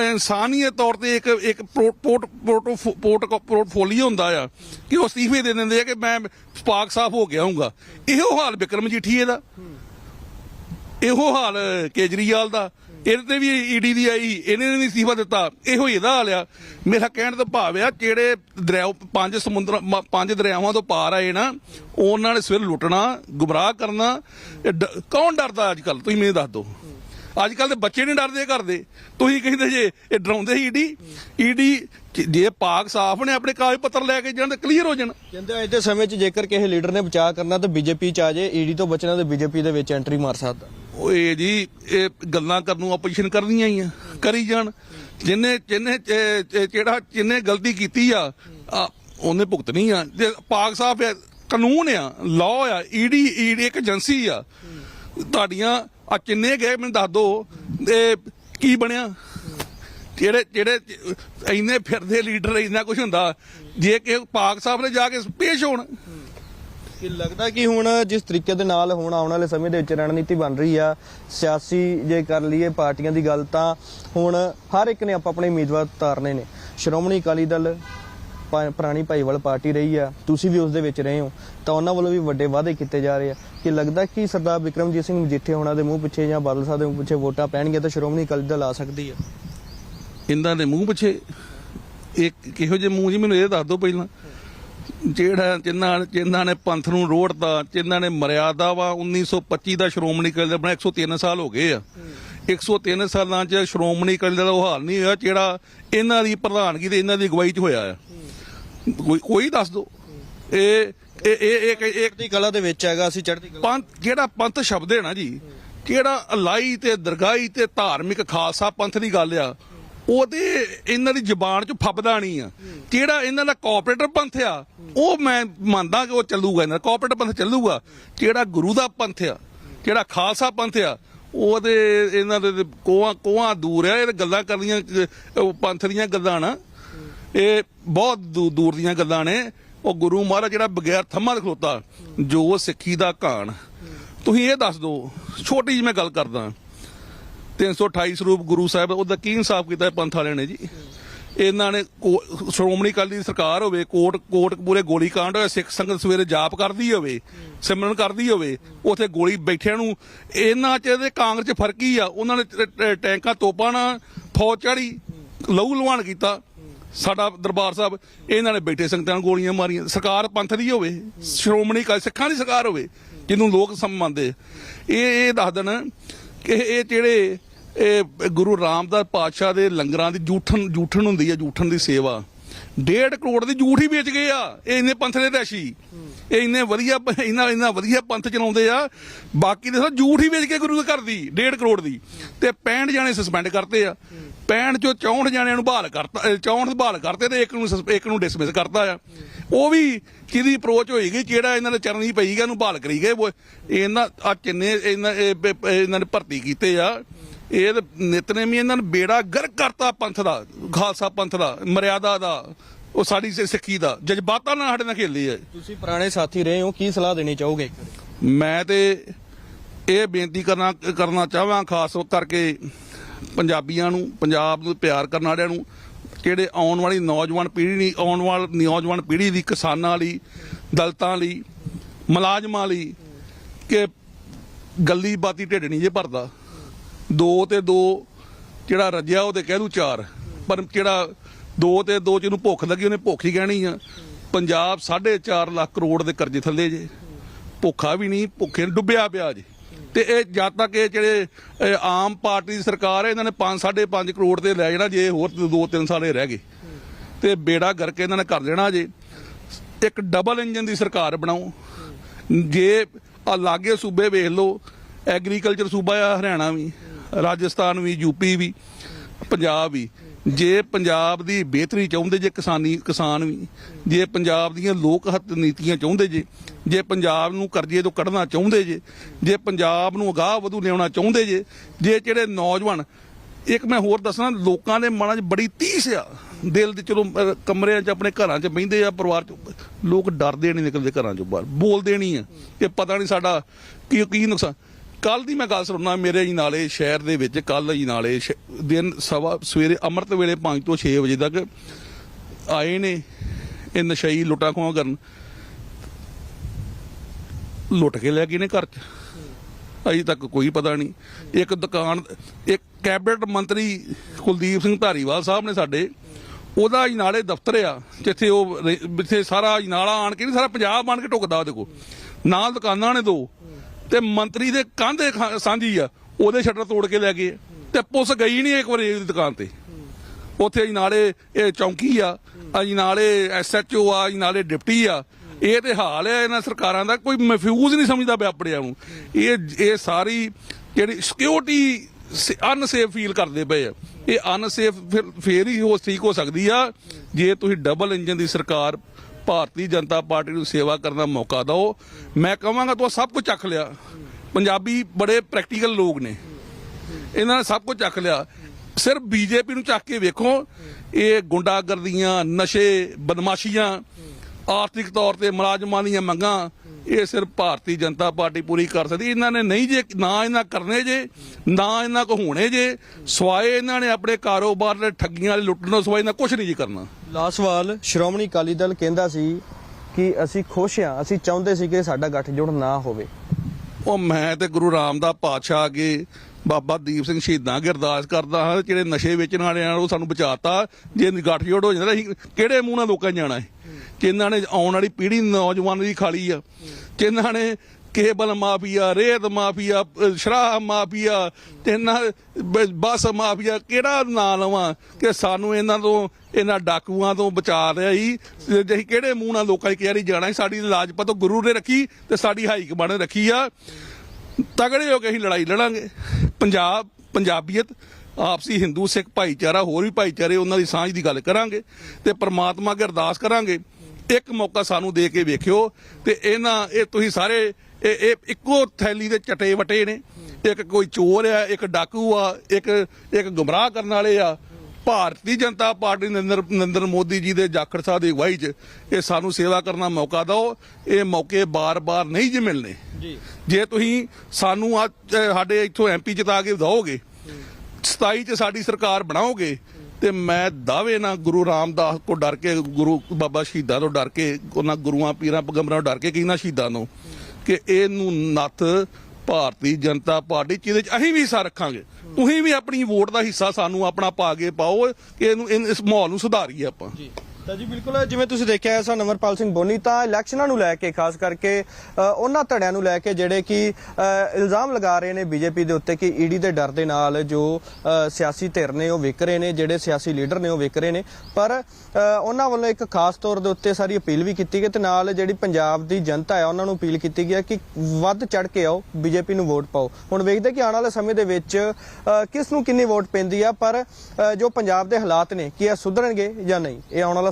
ਇਨਸਾਨੀਅਤ ਤੌਰ ਤੇ ਇੱਕ ਇੱਕ pro- port Puerto port portfolio ਹੁੰਦਾ ਆ ਕਿ ਉਹ ਅਸਤੀਫੇ ਦੇ ਦਿੰਦੇ ਆ ਕਿ ਮੈਂ ਪਾਕ ਸਾਫ ਹੋ ਗਿਆ ਹੂੰਗਾ ਇਹੋ ਹਾਲ ਵਿਕਰਮ ਜੀਠੀਏ ਦਾ ਇਹੋ ਹਾਲ ਕੇਜਰੀਵਾਲ ਦਾ ਇਹਦੇ ਤੇ ਵੀ ਈਡੀ ਦੀ ਆਈ, ਇਹਨੇ ਵੀ ਅਸਤੀਫਾ ਦਿੱਤਾ, ਇਹੋ ਹੀ ਇਹਦਾ ਹਾਲ ਮੇਰਾ ਕਹਿਣ ਦਾ ਭਾਵ ਆ ਜਿਹੜੇ ਦਰਿਆ ਪੰਜ ਸਮੁੰਦਰ ਪੰਜ ਦਰਿਆਵਾਂ ਤੋਂ ਪਾਰ ਆਏ ਨਾ, ਉਹਨਾਂ ਨੇ ਸਵੇਰ ਲੁੱਟਣਾ, ਗੁੰਮਰਾਹ ਕਰਨਾ ਕੌਣ ਡਰਦਾ ਅੱਜ ਕੱਲ ਤੁਸੀਂ ਮੈਨੂੰ ਦੱਸ ਦਿਓ। ਅੱਜ ਕੱਲ ਦੇ ਬੱਚੇ ਨਹੀਂ ਡਰਦੇ ਘਰ ਦੇ ਤੁਸੀਂ ਕਹਿੰਦੇ ਜੇ ਇਹ ਡਰਾਉਂਦੇ ਸੀ ਈਡੀ ਈਡੀ ਜੇ ਪਾਕ ਸਾਫ਼ ਨੇ, ਆਪਣੇ ਕਾਗਜ਼ ਪੱਤਰ ਲੈ ਕੇ ਜਾਣ ਤੇ ਕਲੀਅਰ ਹੋ ਜਾਣ। ਕਹਿੰਦੇ ਅੱਜ ਦੇ ਸਮੇਂ 'ਚ ਜੇਕਰ ਕਿਸੇ ਲੀਡਰ ਨੇ ਬਚਾਅ ਕਰਨਾ, ਤਾਂ ਬੀਜੇਪੀ 'ਚ ਆ ਜਾਏ ਈਡੀ ਤੋਂ ਬਚਣਾ, ਤੇ ਬੀਜੇਪੀ ਦੇ ਵਿੱਚ ਐਂਟਰੀ ਮਾਰ ਸਕਦਾ। ਓਏ ਜੀ, ਇਹ ਗੱਲਾਂ ਕਰਨ ਨੂੰ ਆਪੋਜੀਸ਼ਨ ਕਰਨੀਆਂ ਹੀ ਆ, ਕਰੀ ਜਾਣ। ਜਿੰਨੇ ਜਿੰਨੇ ਜਿਹੜਾ ਜਿੰਨੇ ਗਲਤੀ ਕੀਤੀ ਆ ਉਹਨੇ ਭੁਗਤਣੀ ਆ। ਜੇ ਪਾਕ ਸਾਹਿਬ ਕਾਨੂੰਨ ਆ ਲਾਅ ਆ ਈਡੀ ਈਡੀ ਇੱਕ ਏਜੰਸੀ ਆ। ਤੁਹਾਡੀਆਂ, ਆ ਕਿੰਨੇ ਗਏ, ਮੈਨੂੰ ਦੱਸ ਦੋ। ਇਹ ਕੀ ਬਣਿਆ? ਜਿਹੜੇ ਜਿਹੜੇ ਇੰਨੇ ਫਿਰਦੇ ਲੀਡਰ ਇੰਨਾ ਕੁਝ ਹੁੰਦਾ। ਜੇ ਕਿ ਪਾਕ ਸਾਹਿਬ ਨੇ ਜਾ ਕੇ ਪੇਸ਼ ਹੋਣ ਕਿ ਲੱਗਦਾ ਕਿ ਹੁਣ ਜਿਸ ਤਰੀਕੇ ਦੇ ਨਾਲ ਹੁਣ ਆਉਣ ਵਾਲੇ ਸਮੇਂ ਦੇ ਵਿੱਚ ਰਣਨੀਤੀ ਬਣ ਰਹੀ ਆ, ਸਿਆਸੀ ਜੇ ਕਰ ਲਈਏ ਪਾਰਟੀਆਂ ਦੀ ਗੱਲ ਤਾਂ ਹੁਣ ਹਰ ਇੱਕ ਨੇ ਆਪਾਂ ਆਪਣੇ ਉਮੀਦਵਾਰ ਤਾਰਨੇ ਨੇ। ਸ਼੍ਰੋਮਣੀ ਅਕਾਲੀ ਦਲ ਪੁਰਾਣੀ ਭਾਈਵਾਲ ਪਾਰਟੀ ਰਹੀ ਆ, ਤੁਸੀਂ ਵੀ ਉਸ ਦੇ ਵਿੱਚ ਰਹੇ ਹੋ, ਤਾਂ ਉਹਨਾਂ ਵੱਲੋਂ ਵੀ ਵੱਡੇ ਵਾਅਦੇ ਕੀਤੇ ਜਾ ਰਹੇ ਆ। ਕਿ ਲੱਗਦਾ ਕਿ ਸਰਦਾਰ ਵਿਕਰਮਜੀਤ ਸਿੰਘ ਮਜੀਠੇ ਹੋਣਾ ਦੇ ਮੂੰਹ ਪਿੱਛੇ ਜਾਂ ਬਾਦਲ ਸਾਹਿਬ ਦੇ ਮੂੰਹ ਪਿੱਛੇ ਵੋਟਾਂ ਪੈਣਗੀਆਂ ਤਾਂ ਸ਼੍ਰੋਮਣੀ ਅਕਾਲੀ ਦਲ ਆ ਸਕਦੀ ਆ। ਇਹਨਾਂ ਦੇ ਮੂੰਹ ਪਿੱਛੇ, ਇੱਕ ਕਿਹੋ ਜਿਹੇ ਮੂੰਹ ਜੀ ਮੈਨੂੰ ਇਹ ਦੱਸ ਦਿਓ ਪਹਿਲਾਂ। ਜਿਹੜਾ ਜਿਨ੍ਹਾਂ ਜਿਨ੍ਹਾਂ ਨੇ ਪੰਥ ਨੂੰ ਰੋੜਦਾ ਜਿਨ੍ਹਾਂ ਨੇ ਮਰਿਆਦਾ ਵਾ 1925 ਦਾ ਸ਼੍ਰੋਮਣੀ ਅਕਾਲੀ ਦਲ ਬਣਾ 103 ਸਾਲ ਹੋ ਗਏ ਆ। 103 ਸਾਲਾਂ 'ਚ ਸ਼੍ਰੋਮਣੀ ਅਕਾਲੀ ਦਲ ਦਾ ਉਹ ਹਾਲ ਨਹੀਂ ਹੋਇਆ ਜਿਹੜਾ ਇਹਨਾਂ ਦੀ ਪ੍ਰਧਾਨਗੀ ਤੇ ਇਹਨਾਂ ਦੀ ਅਗਵਾਈ 'ਚ ਹੋਇਆ ਆ। ਕੋਈ ਕੋਈ ਦੱਸ ਦਿਓ ਇਹ ਇਹ ਇਹ ਇੱਕ ਇੱਕ ਚੜ੍ਹਦੀ ਕਲਾ ਦੇ ਵਿੱਚ ਹੈਗਾ ਅਸੀਂ ਚੜ੍ਹਦੀ ਕਲਾ ਪੰਥ ਜਿਹੜਾ ਪੰਥ ਸ਼ਬਦ ਹੈ ਨਾ ਜੀ ਜਿਹੜਾ ਅਲਾਈ ਤੇ ਦਰਗਾਹੀ ਤੇ ਧਾਰਮਿਕ ਖਾਲਸਾ ਪੰਥ ਦੀ ਗੱਲ ਆ ਉਹਦੇ ਇਹਨਾਂ ਦੀ ਜਬਾਨ ਚ ਫੱਬਦਾ ਨਹੀਂ ਆ। ਜਿਹੜਾ ਇਹਨਾਂ ਦਾ ਕੋਆਪਰੇਟਰ ਪੰਥ ਆ, ਉਹ ਮੈਂ ਮੰਨਦਾ ਕਿ ਉਹ ਚੱਲੂਗਾ ਇਹਨਾਂ ਦਾ। ਕੋਆਪਰੇਟਰ ਪੰਥ ਚੱਲੂਗਾ। ਜਿਹੜਾ ਗੁਰੂ ਦਾ ਪੰਥ ਆ ਜਿਹੜਾ ਖਾਲਸਾ ਪੰਥ ਆ ਉਹਦੇ ਇਹਨਾਂ ਦੇ ਕੋਹਾਂ ਕੋਹਾਂ ਦੂਰ ਆ। ਇਹ ਗੱਲਾਂ ਕਰਦੀਆਂ ਪੰਥ ਦੀਆਂ ਗੱਲਾਂ ਨਾ। ਇਹ ਬਹੁਤ ਦੂ- ਦੂਰ ਦੀਆਂ ਗੱਲਾਂ ਨੇ। ਉਹ ਗੁਰੂ ਮਹਾਰਾਜ ਜਿਹੜਾ ਬਗੈਰ ਥੰਮਾ ਦੇ ਖਲੋਤਾ, ਜੋ ਸਿੱਖੀ ਦਾ ਕਾਣ ਤੁਸੀਂ ਇਹ ਦੱਸ ਦਿਓ, ਛੋਟੀ ਜਿਹੀ ਮੈਂ ਗੱਲ ਕਰਦਾ। 328 ਸਰੂਪ ਗੁਰੂ ਸਾਹਿਬ, ਉਹਦਾ ਕੀ ਇਨਸਾਫ ਕੀਤਾ ਪੰਥ ਵਾਲਿਆਂ ਨੇ ਜੀ? ਇਹਨਾਂ ਨੇ ਕੋ- ਸ਼੍ਰੋਮਣੀ ਅਕਾਲੀ ਦੀ ਸਰਕਾਰ ਹੋਵੇ, ਕੋਟ ਕੋਟ ਪੂਰੇ ਗੋਲੀ ਕਾਂਡ ਹੋਇਆ ਸਿੱਖ ਸੰਗਤ ਸਵੇਰੇ ਜਾਪ ਕਰਦੀ ਹੋਵੇ, ਸਿਮਰਨ ਕਰਦੀ ਹੋਵੇ, ਉਥੇ ਗੋਲੀ ਬੈਠਿਆਂ ਨੂੰ, ਇਹਨਾਂ ਚ ਤੇ ਕਾਂਗਰਸ ਚ ਫ਼ਰਕ ਹੀ ਆ? ਉਹਨਾਂ ਨੇ ਟੈਂਕਾਂ ਤੋਪਾਂ ਨਾਲ ਫੌਜ ਚੜੀ ਲਹੂ ਲਵਾਨ ਕੀਤਾ। ਸਾਡਾ ਦਰਬਾਰ ਸਾਹਿਬ, ਇਹਨਾਂ ਨੇ ਬੈਠੇ ਸੰਗਤਾਂ ਨੂੰ ਗੋਲੀਆਂ ਮਾਰੀਆਂ। ਸਰਕਾਰ ਪੰਥ ਦੀ ਹੋਵੇ, ਸ਼੍ਰੋਮਣੀ ਅਕਾਲੀ, ਸਿੱਖਾਂ ਦੀ ਸਰਕਾਰ ਹੋਵੇ, ਜਿਹਨੂੰ ਲੋਕ ਸੰਮੰਦੇ ਇਹ ਇਹ ਦੱਸ ਦੇਣ ਕਿ ਇਹ ਜਿਹੜੇ ਇਹ ਗੁਰੂ ਰਾਮਦਾਸ ਪਾਤਸ਼ਾਹ ਦੇ ਲੰਗਰਾਂ ਦੀ ਜੂਠਣ ਜੂਠਣ ਹੁੰਦੀ ਹੈ ਜੂਠਣ ਦੀ ਸੇਵਾ। ਡੇਢ ਕਰੋੜ ਦੀ ਜੂਠ ਹੀ ਵੇਚ ਗਏ ਆ, ਇਹ ਇੰਨੇ ਪੰਥ ਦੇ ਰੈਸ਼ੀ ਇਹ ਇੰਨੇ ਵਧੀਆ ਪ- ਇੰਨਾ ਵਧੀਆ ਪੰਥ ਚਲਾਉਂਦੇ ਆ। ਬਾਕੀ ਦੇ ਸਭ ਝੂਠ ਹੀ ਵੇਚ ਕੇ ਗੁਰੂ ਦੇ ਘਰ ਦੀ, ਡੇਢ ਕਰੋੜ ਦੀ। ਤੇ 65 ਜਾਣੇ ਸਸਪੈਂਡ ਕਰਤੇ ਆ। 65 ਚੋਂ 64 ਜਾਣਿਆਂ ਨੂੰ ਬਹਾਲ ਕਰਤਾ, ਅਹ 64 ਬਹਾਲ ਕਰਤੇ ਤੇ ਇੱਕ ਨੂੰ ਇੱਕ ਨੂੰ ਡਿਸਮਿਸ ਕਰਤਾ ਆ। ਉਹ ਵੀ ਕਿਹਦੀ ਅਪਰੋਚ ਹੋਏਗੀ ਜਿਹੜਾ ਇਹਨਾਂ ਦੇ ਚਰਨੀ ਪਈ ਗਿਆ ਨੂੰ ਬਹਾਲ ਕਰੀ ਗਏ। ਇਹਨਾਂ, ਆ ਕਿੰਨੇ ਇਹਨਾਂ ਇਹਨਾਂ ਨੇ ਭਰਤੀ ਕੀਤੇ ਆ। ਇਹ ਨਿਤਨੇਮੀ ਇਹਨਾਂ ਨੇ ਬੇੜਾ ਗਰਕ ਕਰਤਾ ਪੰਥ ਦਾ ਖਾਲਸਾ ਪੰਥ ਦਾ ਮਰਿਆਦਾ ਦਾ ਉਹ ਸਾਡੀ ਸਿੱਖੀ ਦਾ ਜਜ਼ਬਾਤਾਂ ਨਾਲ ਸਾਡੇ ਨਾਲ ਖੇਲੇ ਆ ਤੁਸੀਂ ਪੁਰਾਣੇ ਸਾਥੀ ਰਹੇ ਹੋ ਕੀ ਸਲਾਹ ਦੇਣੀ ਚਾਹੋਗੇ? ਮੈਂ ਤੇ ਇਹ ਬੇਨਤੀ ਕਰਨਾ ਕਰਨਾ ਚਾਹਾਂ ਖਾਸ ਕਰਕੇ ਪੰਜਾਬੀਆਂ ਨੂੰ ਪੰਜਾਬ ਨੂੰ ਪਿਆਰ ਕਰਨ ਵਾਲਿਆਂ ਨੂੰ ਜਿਹੜੇ ਆਉਣ ਵਾਲੀ ਨੌਜਵਾਨ ਪੀੜ੍ਹੀ ਨਹੀਂ ਆਉਣ ਵਾਲੀ ਨੌਜਵਾਨ ਪੀੜ੍ਹੀ ਦੀ ਕਿਸਾਨਾਂ ਲਈ ਦਲਤਾਂ ਲਈ ਮੁਲਾਜ਼ਮਾਂ ਲਈ ਕਿ ਗੱਲੀ ਬਾਤੀ ਢਿੱਡ ਨਹੀਂ ਜੇ ਭਰਦਾ ਦੋ ਤੇ ਦੋ, ਜਿਹੜਾ ਰੱਜਿਆ ਉਹ ਤੇ ਕਹਿ ਦੂ ਚਾਰ। ਪਰ ਜਿਹੜਾ ਦੋ ਤੇ ਦੋ ਜਿਹਨੂੰ ਭੁੱਖ ਲੱਗੀ, ਉਹਨੇ ਭੁੱਖ ਹੀ ਕਹਿਣੀ ਆ। ਪੰਜਾਬ 4.5 ਲੱਖ ਕਰੋੜ ਦੇ ਕਰਜ਼ੇ ਥੱਲੇ ਜੇ। ਭੁੱਖਾ ਵੀ ਨਹੀਂ, ਭੁੱਖੇ ਨੂੰ ਡੁੱਬਿਆ ਪਿਆ ਜੀ। ਤੇ ਇਹ ਜਦ ਤੱਕ ਇਹ ਜਿਹੜੇ ਆਮ ਪਾਰਟੀ ਦੀ ਸਰਕਾਰ ਹੈ, ਇਹਨਾਂ ਨੇ 5 5.5 ਕਰੋੜ ਤੇ ਲੈ ਜਾਣਾ ਜੇ, ਹੋਰ 2-3 ਸਾਲੇ ਰਹਿ ਗਏ। ਤੇ ਬੇੜਾ ਕਰਕੇ ਇਹਨਾਂ ਨੇ ਕਰ ਦੇਣਾ ਜੇ। ਇੱਕ ਡਬਲ ਇੰਜਨ ਦੀ ਸਰਕਾਰ ਬਣਾਓ। ਜੇ ਆ ਲਾਗੇ ਸੂਬੇ ਵੇਖ ਲਓ ਐਗਰੀਕਲਚਰ ਸੂਬਾ ਆ, ਹਰਿਆਣਾ ਵੀ। ਰਾਜਸਥਾਨ ਵੀ ਯੂਪੀ ਵੀ, ਪੰਜਾਬ ਵੀ। ਜੇ ਪੰਜਾਬ ਦੀ ਬਿਹਤਰੀ ਚਾਹੁੰਦੇ ਜੇ ਕਿਸਾਨੀ, ਕਿਸਾਨ ਵੀ, ਜੇ ਪੰਜਾਬ ਦੀਆਂ ਲੋਕ ਹੱਤ ਨੀਤੀਆਂ ਚਾਹੁੰਦੇ ਜੇ ਜੇ ਪੰਜਾਬ ਨੂੰ ਕਰਜ਼ੇ ਤੋਂ ਕੱਢਣਾ ਚਾਹੁੰਦੇ ਜੇ ਜੇ ਪੰਜਾਬ ਨੂੰ ਅਗਾਹ ਵਧੂ ਲਿਆਉਣਾ ਚਾਹੁੰਦੇ ਜੇ ਜੇ ਜਿਹੜੇ ਨੌਜਵਾਨ, ਇੱਕ ਮੈਂ ਹੋਰ ਦੱਸਣਾ, ਲੋਕਾਂ ਦੇ ਮਨਾਂ 'ਚ ਬੜੀ ਤੀਸ ਆ। ਦਿਲ ਦੇ ਚਲੋ ਕਮਰਿਆਂ 'ਚ ਆਪਣੇ ਘਰਾਂ 'ਚ ਬਹਿੰਦੇ ਆ, ਪਰਿਵਾਰ 'ਚ, ਲੋਕ ਡਰਦੇ ਨਹੀਂ ਨਿਕਲਦੇ ਘਰਾਂ 'ਚੋਂ ਬਾਹਰ, ਬੋਲਦੇ ਨਹੀਂ ਆ ਕਿ ਪਤਾ ਨਹੀਂ ਸਾਡਾ ਕੀ ਕੀ ਨੁਕਸਾਨ। ਕੱਲ ਦੀ ਮੈਂ ਗੱਲ ਸੁਣਨਾ, ਮੇਰੇ ਜੀ ਨਾਲੇ ਸ਼ਹਿਰ ਦੇ ਵਿੱਚ ਕੱਲ ਜੀ ਨਾਲੇ ਸ਼- ਦਿਨ ਸਵਾ ਸਵੇਰੇ ਅੰਮ੍ਰਿਤ ਵੇਲੇ 5 ਤੋਂ 6 ਵਜੇ ਤੱਕ ਆਏ ਨੇ ਇਹ ਨਸ਼ਈ ਲੁੱਟਾਂ ਖੋਹਾਂ ਕਰਨ। ਲੁੱਟ ਕੇ ਲੈ ਗਏ ਨੇ ਘਰ 'ਚ। ਅਜੇ ਤੱਕ ਕੋਈ ਪਤਾ ਨਹੀਂ। ਇੱਕ ਦੁਕਾਨ, ਇੱਕ ਕੈਬਨਿਟ ਮੰਤਰੀ ਕੁਲਦੀਪ ਸਿੰਘ ਧਾਰੀਵਾਲ ਸਾਹਿਬ ਨੇ ਸਾਡੇ, ਉਹਦਾ ਅਜਨਾਲੇ ਦਫ਼ਤਰ ਆ, ਜਿੱਥੇ ਉਹ ਜਿੱਥੇ ਸਾਰਾ ਅਜਨਾਲਾ ਆਣ ਕੇ ਨਹੀਂ ਸਾਰਾ ਪੰਜਾਬ ਆਣ ਕੇ ਟੁਕਦਾ ਉਹਦੇ ਕੋਲ। ਨਾਲ ਦੁਕਾਨਾਂ ਨੇ ਦੋ। ਤੇ ਮੰਤਰੀ ਦੇ ਕਾਂਧੇ ਸਾਂਝੀ ਆ, ਉਹਦੇ ਸ਼ਟਰ ਤੋੜ ਕੇ ਲੈ ਗਏ। ਤੇ ਪੁਲਿਸ ਗਈ ਨਹੀਂ ਇੱਕ ਵਾਰੀ ਇਹਦੀ ਦੁਕਾਨ ਤੇ। ਉੱਥੇ ਅਜਨਾਲੇ ਇਹ ਚੌਂਕੀ ਆ ਅਜਨਾਲੇ ਐਸਐਚਓ ਆ ਅਜਨਾਲੇ ਡਿਪਟੀ ਆ। ਇਹ ਤੇ ਹਾਲ ਹੈ ਇਹਨਾਂ ਸਰਕਾਰਾਂ ਦਾ ਕੋਈ ਮਹਿਫੂਜ਼ ਨਹੀਂ ਸਮਝਦਾ ਪਿਆ ਆਪਣਿਆਂ ਨੂੰ। ਇਹ ਇਹ ਸਾਰੀ ਜਿਹੜੀ ਸਿਕਿਉਰਿਟੀ ਅਨਸੇਫ ਫੀਲ ਕਰਦੇ ਪਏ ਆ। ਇਹ ਅਨਸੇਫ ਫਿਰ, ਫੇਰ ਹੀ ਹੋ ਠੀਕ ਹੋ ਸਕਦੀ ਆ। ਜੇ ਤੁਸੀਂ ਡਬਲ ਇੰਜਨ ਦੀ ਸਰਕਾਰ ਭਾਰਤੀ ਜਨਤਾ ਪਾਰਟੀ ਨੂੰ ਸੇਵਾ ਕਰਨ ਦਾ ਮੌਕਾ ਦਿਓ। ਮੈਂ ਕਹਾਂਗਾ ਤੂੰ ਸਭ ਕੁਝ ਚੱਕ ਲਿਆ। ਪੰਜਾਬੀ ਬੜੇ ਪ੍ਰੈਕਟੀਕਲ ਲੋਕ ਨੇ। ਇਹਨਾਂ ਨੇ ਸਭ ਕੁਝ ਚੱਕ ਲਿਆ। ਸਿਰਫ ਬੀਜੇਪੀ ਨੂੰ ਚੱਕ ਕੇ ਵੇਖੋ, ਇਹ ਗੁੰਡਾਗਰਦੀਆਂ, ਨਸ਼ੇ, ਬਦਮਾਸ਼ੀਆਂ ਆਰਥਿਕ ਤੌਰ ਤੇ ਮੁਲਾਜ਼ਮਾਂ ਦੀਆਂ ਮੰਗਾਂ ਇਹ ਸਿਰਫ ਭਾਰਤੀ ਜਨਤਾ ਪਾਰਟੀ ਪੂਰੀ ਕਰ ਸਕਦੀ। ਇਹਨਾਂ ਨੇ ਨਹੀਂ ਜੇ ਨਾ ਇਹਨਾਂ ਕਰਨੇ ਜੇ ਨਾ ਇਹਨਾਂ ਕੋ ਹੋਣੇ ਜੇ ਸਵਾਏ ਇਹਨਾਂ ਨੇ ਆਪਣੇ ਕਾਰੋਬਾਰ ਦੇ ਠੱਗੀਆਂ ਵਾਲੇ ਲੁੱਟਣੋਂ ਸਵਾਏ ਇਹਨਾਂ ਕੁਝ ਨਹੀਂ ਜੀ ਕਰਨਾ। ਲਾਸਟ ਸਵਾਲ ਸ਼੍ਰੋਮਣੀ ਅਕਾਲੀ ਦਲ ਕਹਿੰਦਾ ਸੀ ਕਿ ਅਸੀਂ ਖੁਸ਼ ਹਾਂ ਅਸੀਂ ਚਾਹੁੰਦੇ ਸੀ ਕਿ ਸਾਡਾ ਗੱਠਜੋੜ ਨਾ ਹੋਵੇ। ਉਹ ਮੈਂ ਤੇ ਗੁਰੂ ਰਾਮਦਾਸ ਪਾਤਸ਼ਾਹ ਅੱਗੇ ਬਾਬਾ ਦੀਪ ਸਿੰਘ ਸ਼ਹੀਦਾਂ ਅੱਗੇ ਅਰਦਾਸ ਕਰਦਾ ਹਾਂ ਜਿਹੜੇ ਨਸ਼ੇ ਵੇਚਣ ਵਾਲਿਆਂ ਨੂੰ ਸਾਨੂੰ ਬਚਾਤਾ ਜੇ ਗੱਠਜੋੜ ਹੋ ਜਾਂਦਾ ਅਸੀਂ ਕਿਹੜੇ ਮੂੰਹ ਨਾਲ ਲੋਕਾਂ ਜਾਣਾ ਹੈ? ਜਿਨ੍ਹਾਂ ਨੇ ਆਉਣ ਵਾਲੀ ਪੀੜ੍ਹੀ ਨੌਜਵਾਨ ਦੀ ਖਾਲੀ ਆ। ਜਿਨ੍ਹਾਂ ਨੇ ਕੇਬਲ ਮਾਫੀਆ, ਰੇਤ ਮਾਫੀਆ, ਸ਼ਰਾਬ ਮਾਫੀਆ ਤੇ ਇਹਨਾਂ ਬ- ਬੱਸ ਮਾਫੀਆ, ਕਿਹੜਾ ਨਾਂ ਲਵਾਂ ਕਿ ਸਾਨੂੰ ਇਹਨਾਂ ਤੋਂ, ਇਹਨਾਂ ਡਾਕੂਆਂ ਤੋਂ ਬਚਾ ਰਿਹਾ ਹੀ ਜੇ ਅਸੀਂ ਕਿਹੜੇ ਮੂੰਹ ਨਾਲ ਲੋਕਾਂ ਕਿਹਾ ਨਹੀਂ ਜਾਣਾ ਸੀ? ਸਾਡੀ ਲਾਜਪਤ ਗੁਰੂ ਨੇ ਰੱਖੀ ਤੇ ਸਾਡੀ ਹਾਈ ਕਮਾਂਡ ਨੇ ਰੱਖੀ ਆ। ਤਗੜੇ ਹੋ ਕੇ ਅਸੀਂ ਲੜਾਈ ਲੜਾਂਗੇ। ਪੰਜਾਬ, ਪੰਜਾਬੀਅਤ, ਆਪਸੀ ਹਿੰਦੂ, ਸਿੱਖ ਭਾਈਚਾਰਾ, ਹੋਰ ਵੀ ਭਾਈਚਾਰੇ, ਉਹਨਾਂ ਦੀ ਸਾਂਝ ਦੀ ਗੱਲ ਕਰਾਂਗੇ ਤੇ ਪ੍ਰਮਾਤਮਾ ਅੱਗੇ ਅਰਦਾਸ ਕਰਾਂਗੇ। ਇੱਕ ਮੌਕਾ ਸਾਨੂੰ ਦੇ ਕੇ ਵੇਖਿਓ ਤੇ ਇਹਨਾਂ ਇਹ ਤੁਸੀਂ ਸਾਰੇ ਇਹ ਇਹ ਇੱਕੋ ਥੈਲੀ ਦੇ ਚਟੇ ਵਟੇ ਨੇ। ਇੱਕ ਕੋਈ ਚੋਰ ਆ ਇੱਕ ਡਾਕੂ ਆ ਇੱਕ ਇੱਕ ਗੁੰਮਰਾਹ ਕਰਨ ਵਾਲੇ ਆ। ਭਾਰਤੀ ਜਨਤਾ ਪਾਰਟੀ ਨਰਿੰਦਰ ਨਰਿੰਦਰ ਮੋਦੀ ਜੀ ਦੇ ਜਾਖੜ ਸਾਹਿਬ ਦੀ ਅਗਵਾਈ 'ਚ ਇਹ ਸਾਨੂੰ ਸੇਵਾ ਕਰਨ ਦਾ ਮੌਕਾ ਦਿਓ। ਇਹ ਮੌਕੇ ਬਾਰ-ਬਾਰ ਨਹੀਂ ਜੀ ਮਿਲਨੇ ਜੀ। ਜੇ ਤੁਸੀਂ ਸਾਨੂੰ ਅੱਜ ਸਾਡੇ ਇੱਥੋਂ ਐਮਪੀ ਜਿਤਾ ਕੇ ਦਿਓਗੇ 27 ਚ ਸਾਡੀ ਸਰਕਾਰ ਬਣਾਓਗੇ ਤੇ ਮੈਂ ਦਾਅਵੇ ਨਾਲ ਗੁਰੂ ਰਾਮਦਾਸ ਕੋ ਡਰ ਕੇ, ਗੁਰੂ ਬਾਬਾ ਸ਼ਹੀਦਾਂ ਤੋਂ ਡਰ ਕੇ, ਉਹਨਾਂ ਗੁਰੂਆਂ, ਪੀਰਾਂ, ਪਗੰਬਰਾਂ ਤੋਂ ਡਰ ਕੇ ਕਹਿੰਦਾ ਸ਼ਹੀਦਾਂ ਨੂੰ? ਕਿ ਇਹਨੂੰ ਨੱਥ ਭਾਰਤੀ ਜਨਤਾ ਪਾਰਟੀ ਜਿਹਦੇ ਚ ਅਸੀਂ ਵੀ ਹਿੱਸਾ ਰੱਖਾਂਗੇ। ਤੁਸੀਂ ਵੀ ਆਪਣੀ ਵੋਟ ਦਾ ਹਿੱਸਾ ਸਾਨੂੰ ਆਪਣਾ ਪਾ ਕੇ ਪਾਓ ਕਿ ਇਹਨੂੰ, ਇਸ ਮਾਹੌਲ ਨੂੰ ਸੁਧਾਰੀਏ ਆਪਾਂ। ਤਾਂ ਜੀ ਬਿਲਕੁਲ ਜਿਵੇਂ ਤੁਸੀਂ ਦੇਖਿਆ ਹੈ ਸਾਨੂੰ ਅਮਰਪਾਲ ਸਿੰਘ ਬੋਨੀ ਤਾਂ ਇਲੈਕਸ਼ਨਾਂ ਨੂੰ ਲੈ ਕੇ ਖਾਸ ਕਰਕੇ ਉਹਨਾਂ ਧੜਿਆਂ ਨੂੰ ਲੈ ਕੇ ਜਿਹੜੇ ਕਿ ਇਲਜ਼ਾਮ ਲਗਾ ਰਹੇ ਨੇ ਬੀਜੇਪੀ ਦੇ ਉੱਤੇ ਕਿ ਈਡੀ ਦੇ ਡਰ ਦੇ ਨਾਲ ਜੋ ਸਿਆਸੀ ਧਿਰ ਨੇ ਉਹ ਵਿਕ ਰਹੇ ਨੇ ਜਿਹੜੇ ਸਿਆਸੀ ਲੀਡਰ ਨੇ ਉਹ ਵਿਕ ਰਹੇ ਨੇ। ਪਰ ਉਹਨਾਂ ਵੱਲੋਂ ਇੱਕ ਖਾਸ ਤੌਰ ਦੇ ਉੱਤੇ ਸਾਰੀ ਅਪੀਲ ਵੀ ਕੀਤੀ ਗਈ ਤੇ ਨਾਲ ਜਿਹੜੀ ਪੰਜਾਬ ਦੀ ਜਨਤਾ ਹੈ ਉਹਨਾਂ ਨੂੰ ਅਪੀਲ ਕੀਤੀ ਗਈ ਹੈ ਕਿ ਵੱਧ ਚੜ ਕੇ ਆਓ ਬੀਜੇਪੀ ਨੂੰ ਵੋਟ ਪਾਓ। ਹੁਣ ਵੇਖਦੇ ਕਿ ਆਉਣ ਵਾਲੇ ਸਮੇਂ ਦੇ ਵਿੱਚ ਅ, ਕਿਸ ਨੂੰ ਕਿੰਨੀ ਵੋਟ ਪੈਂਦੀ ਆ ਪਰ ਜੋ ਪੰਜਾਬ ਦੇ ਹਾਲਾਤ ਨੇ ਕੀ ਇਹ ਸੁਧਰਨਗੇ ਜਾਂ ਨਹੀਂ ਇਹ ਆਉਣ ਵਾਲਾ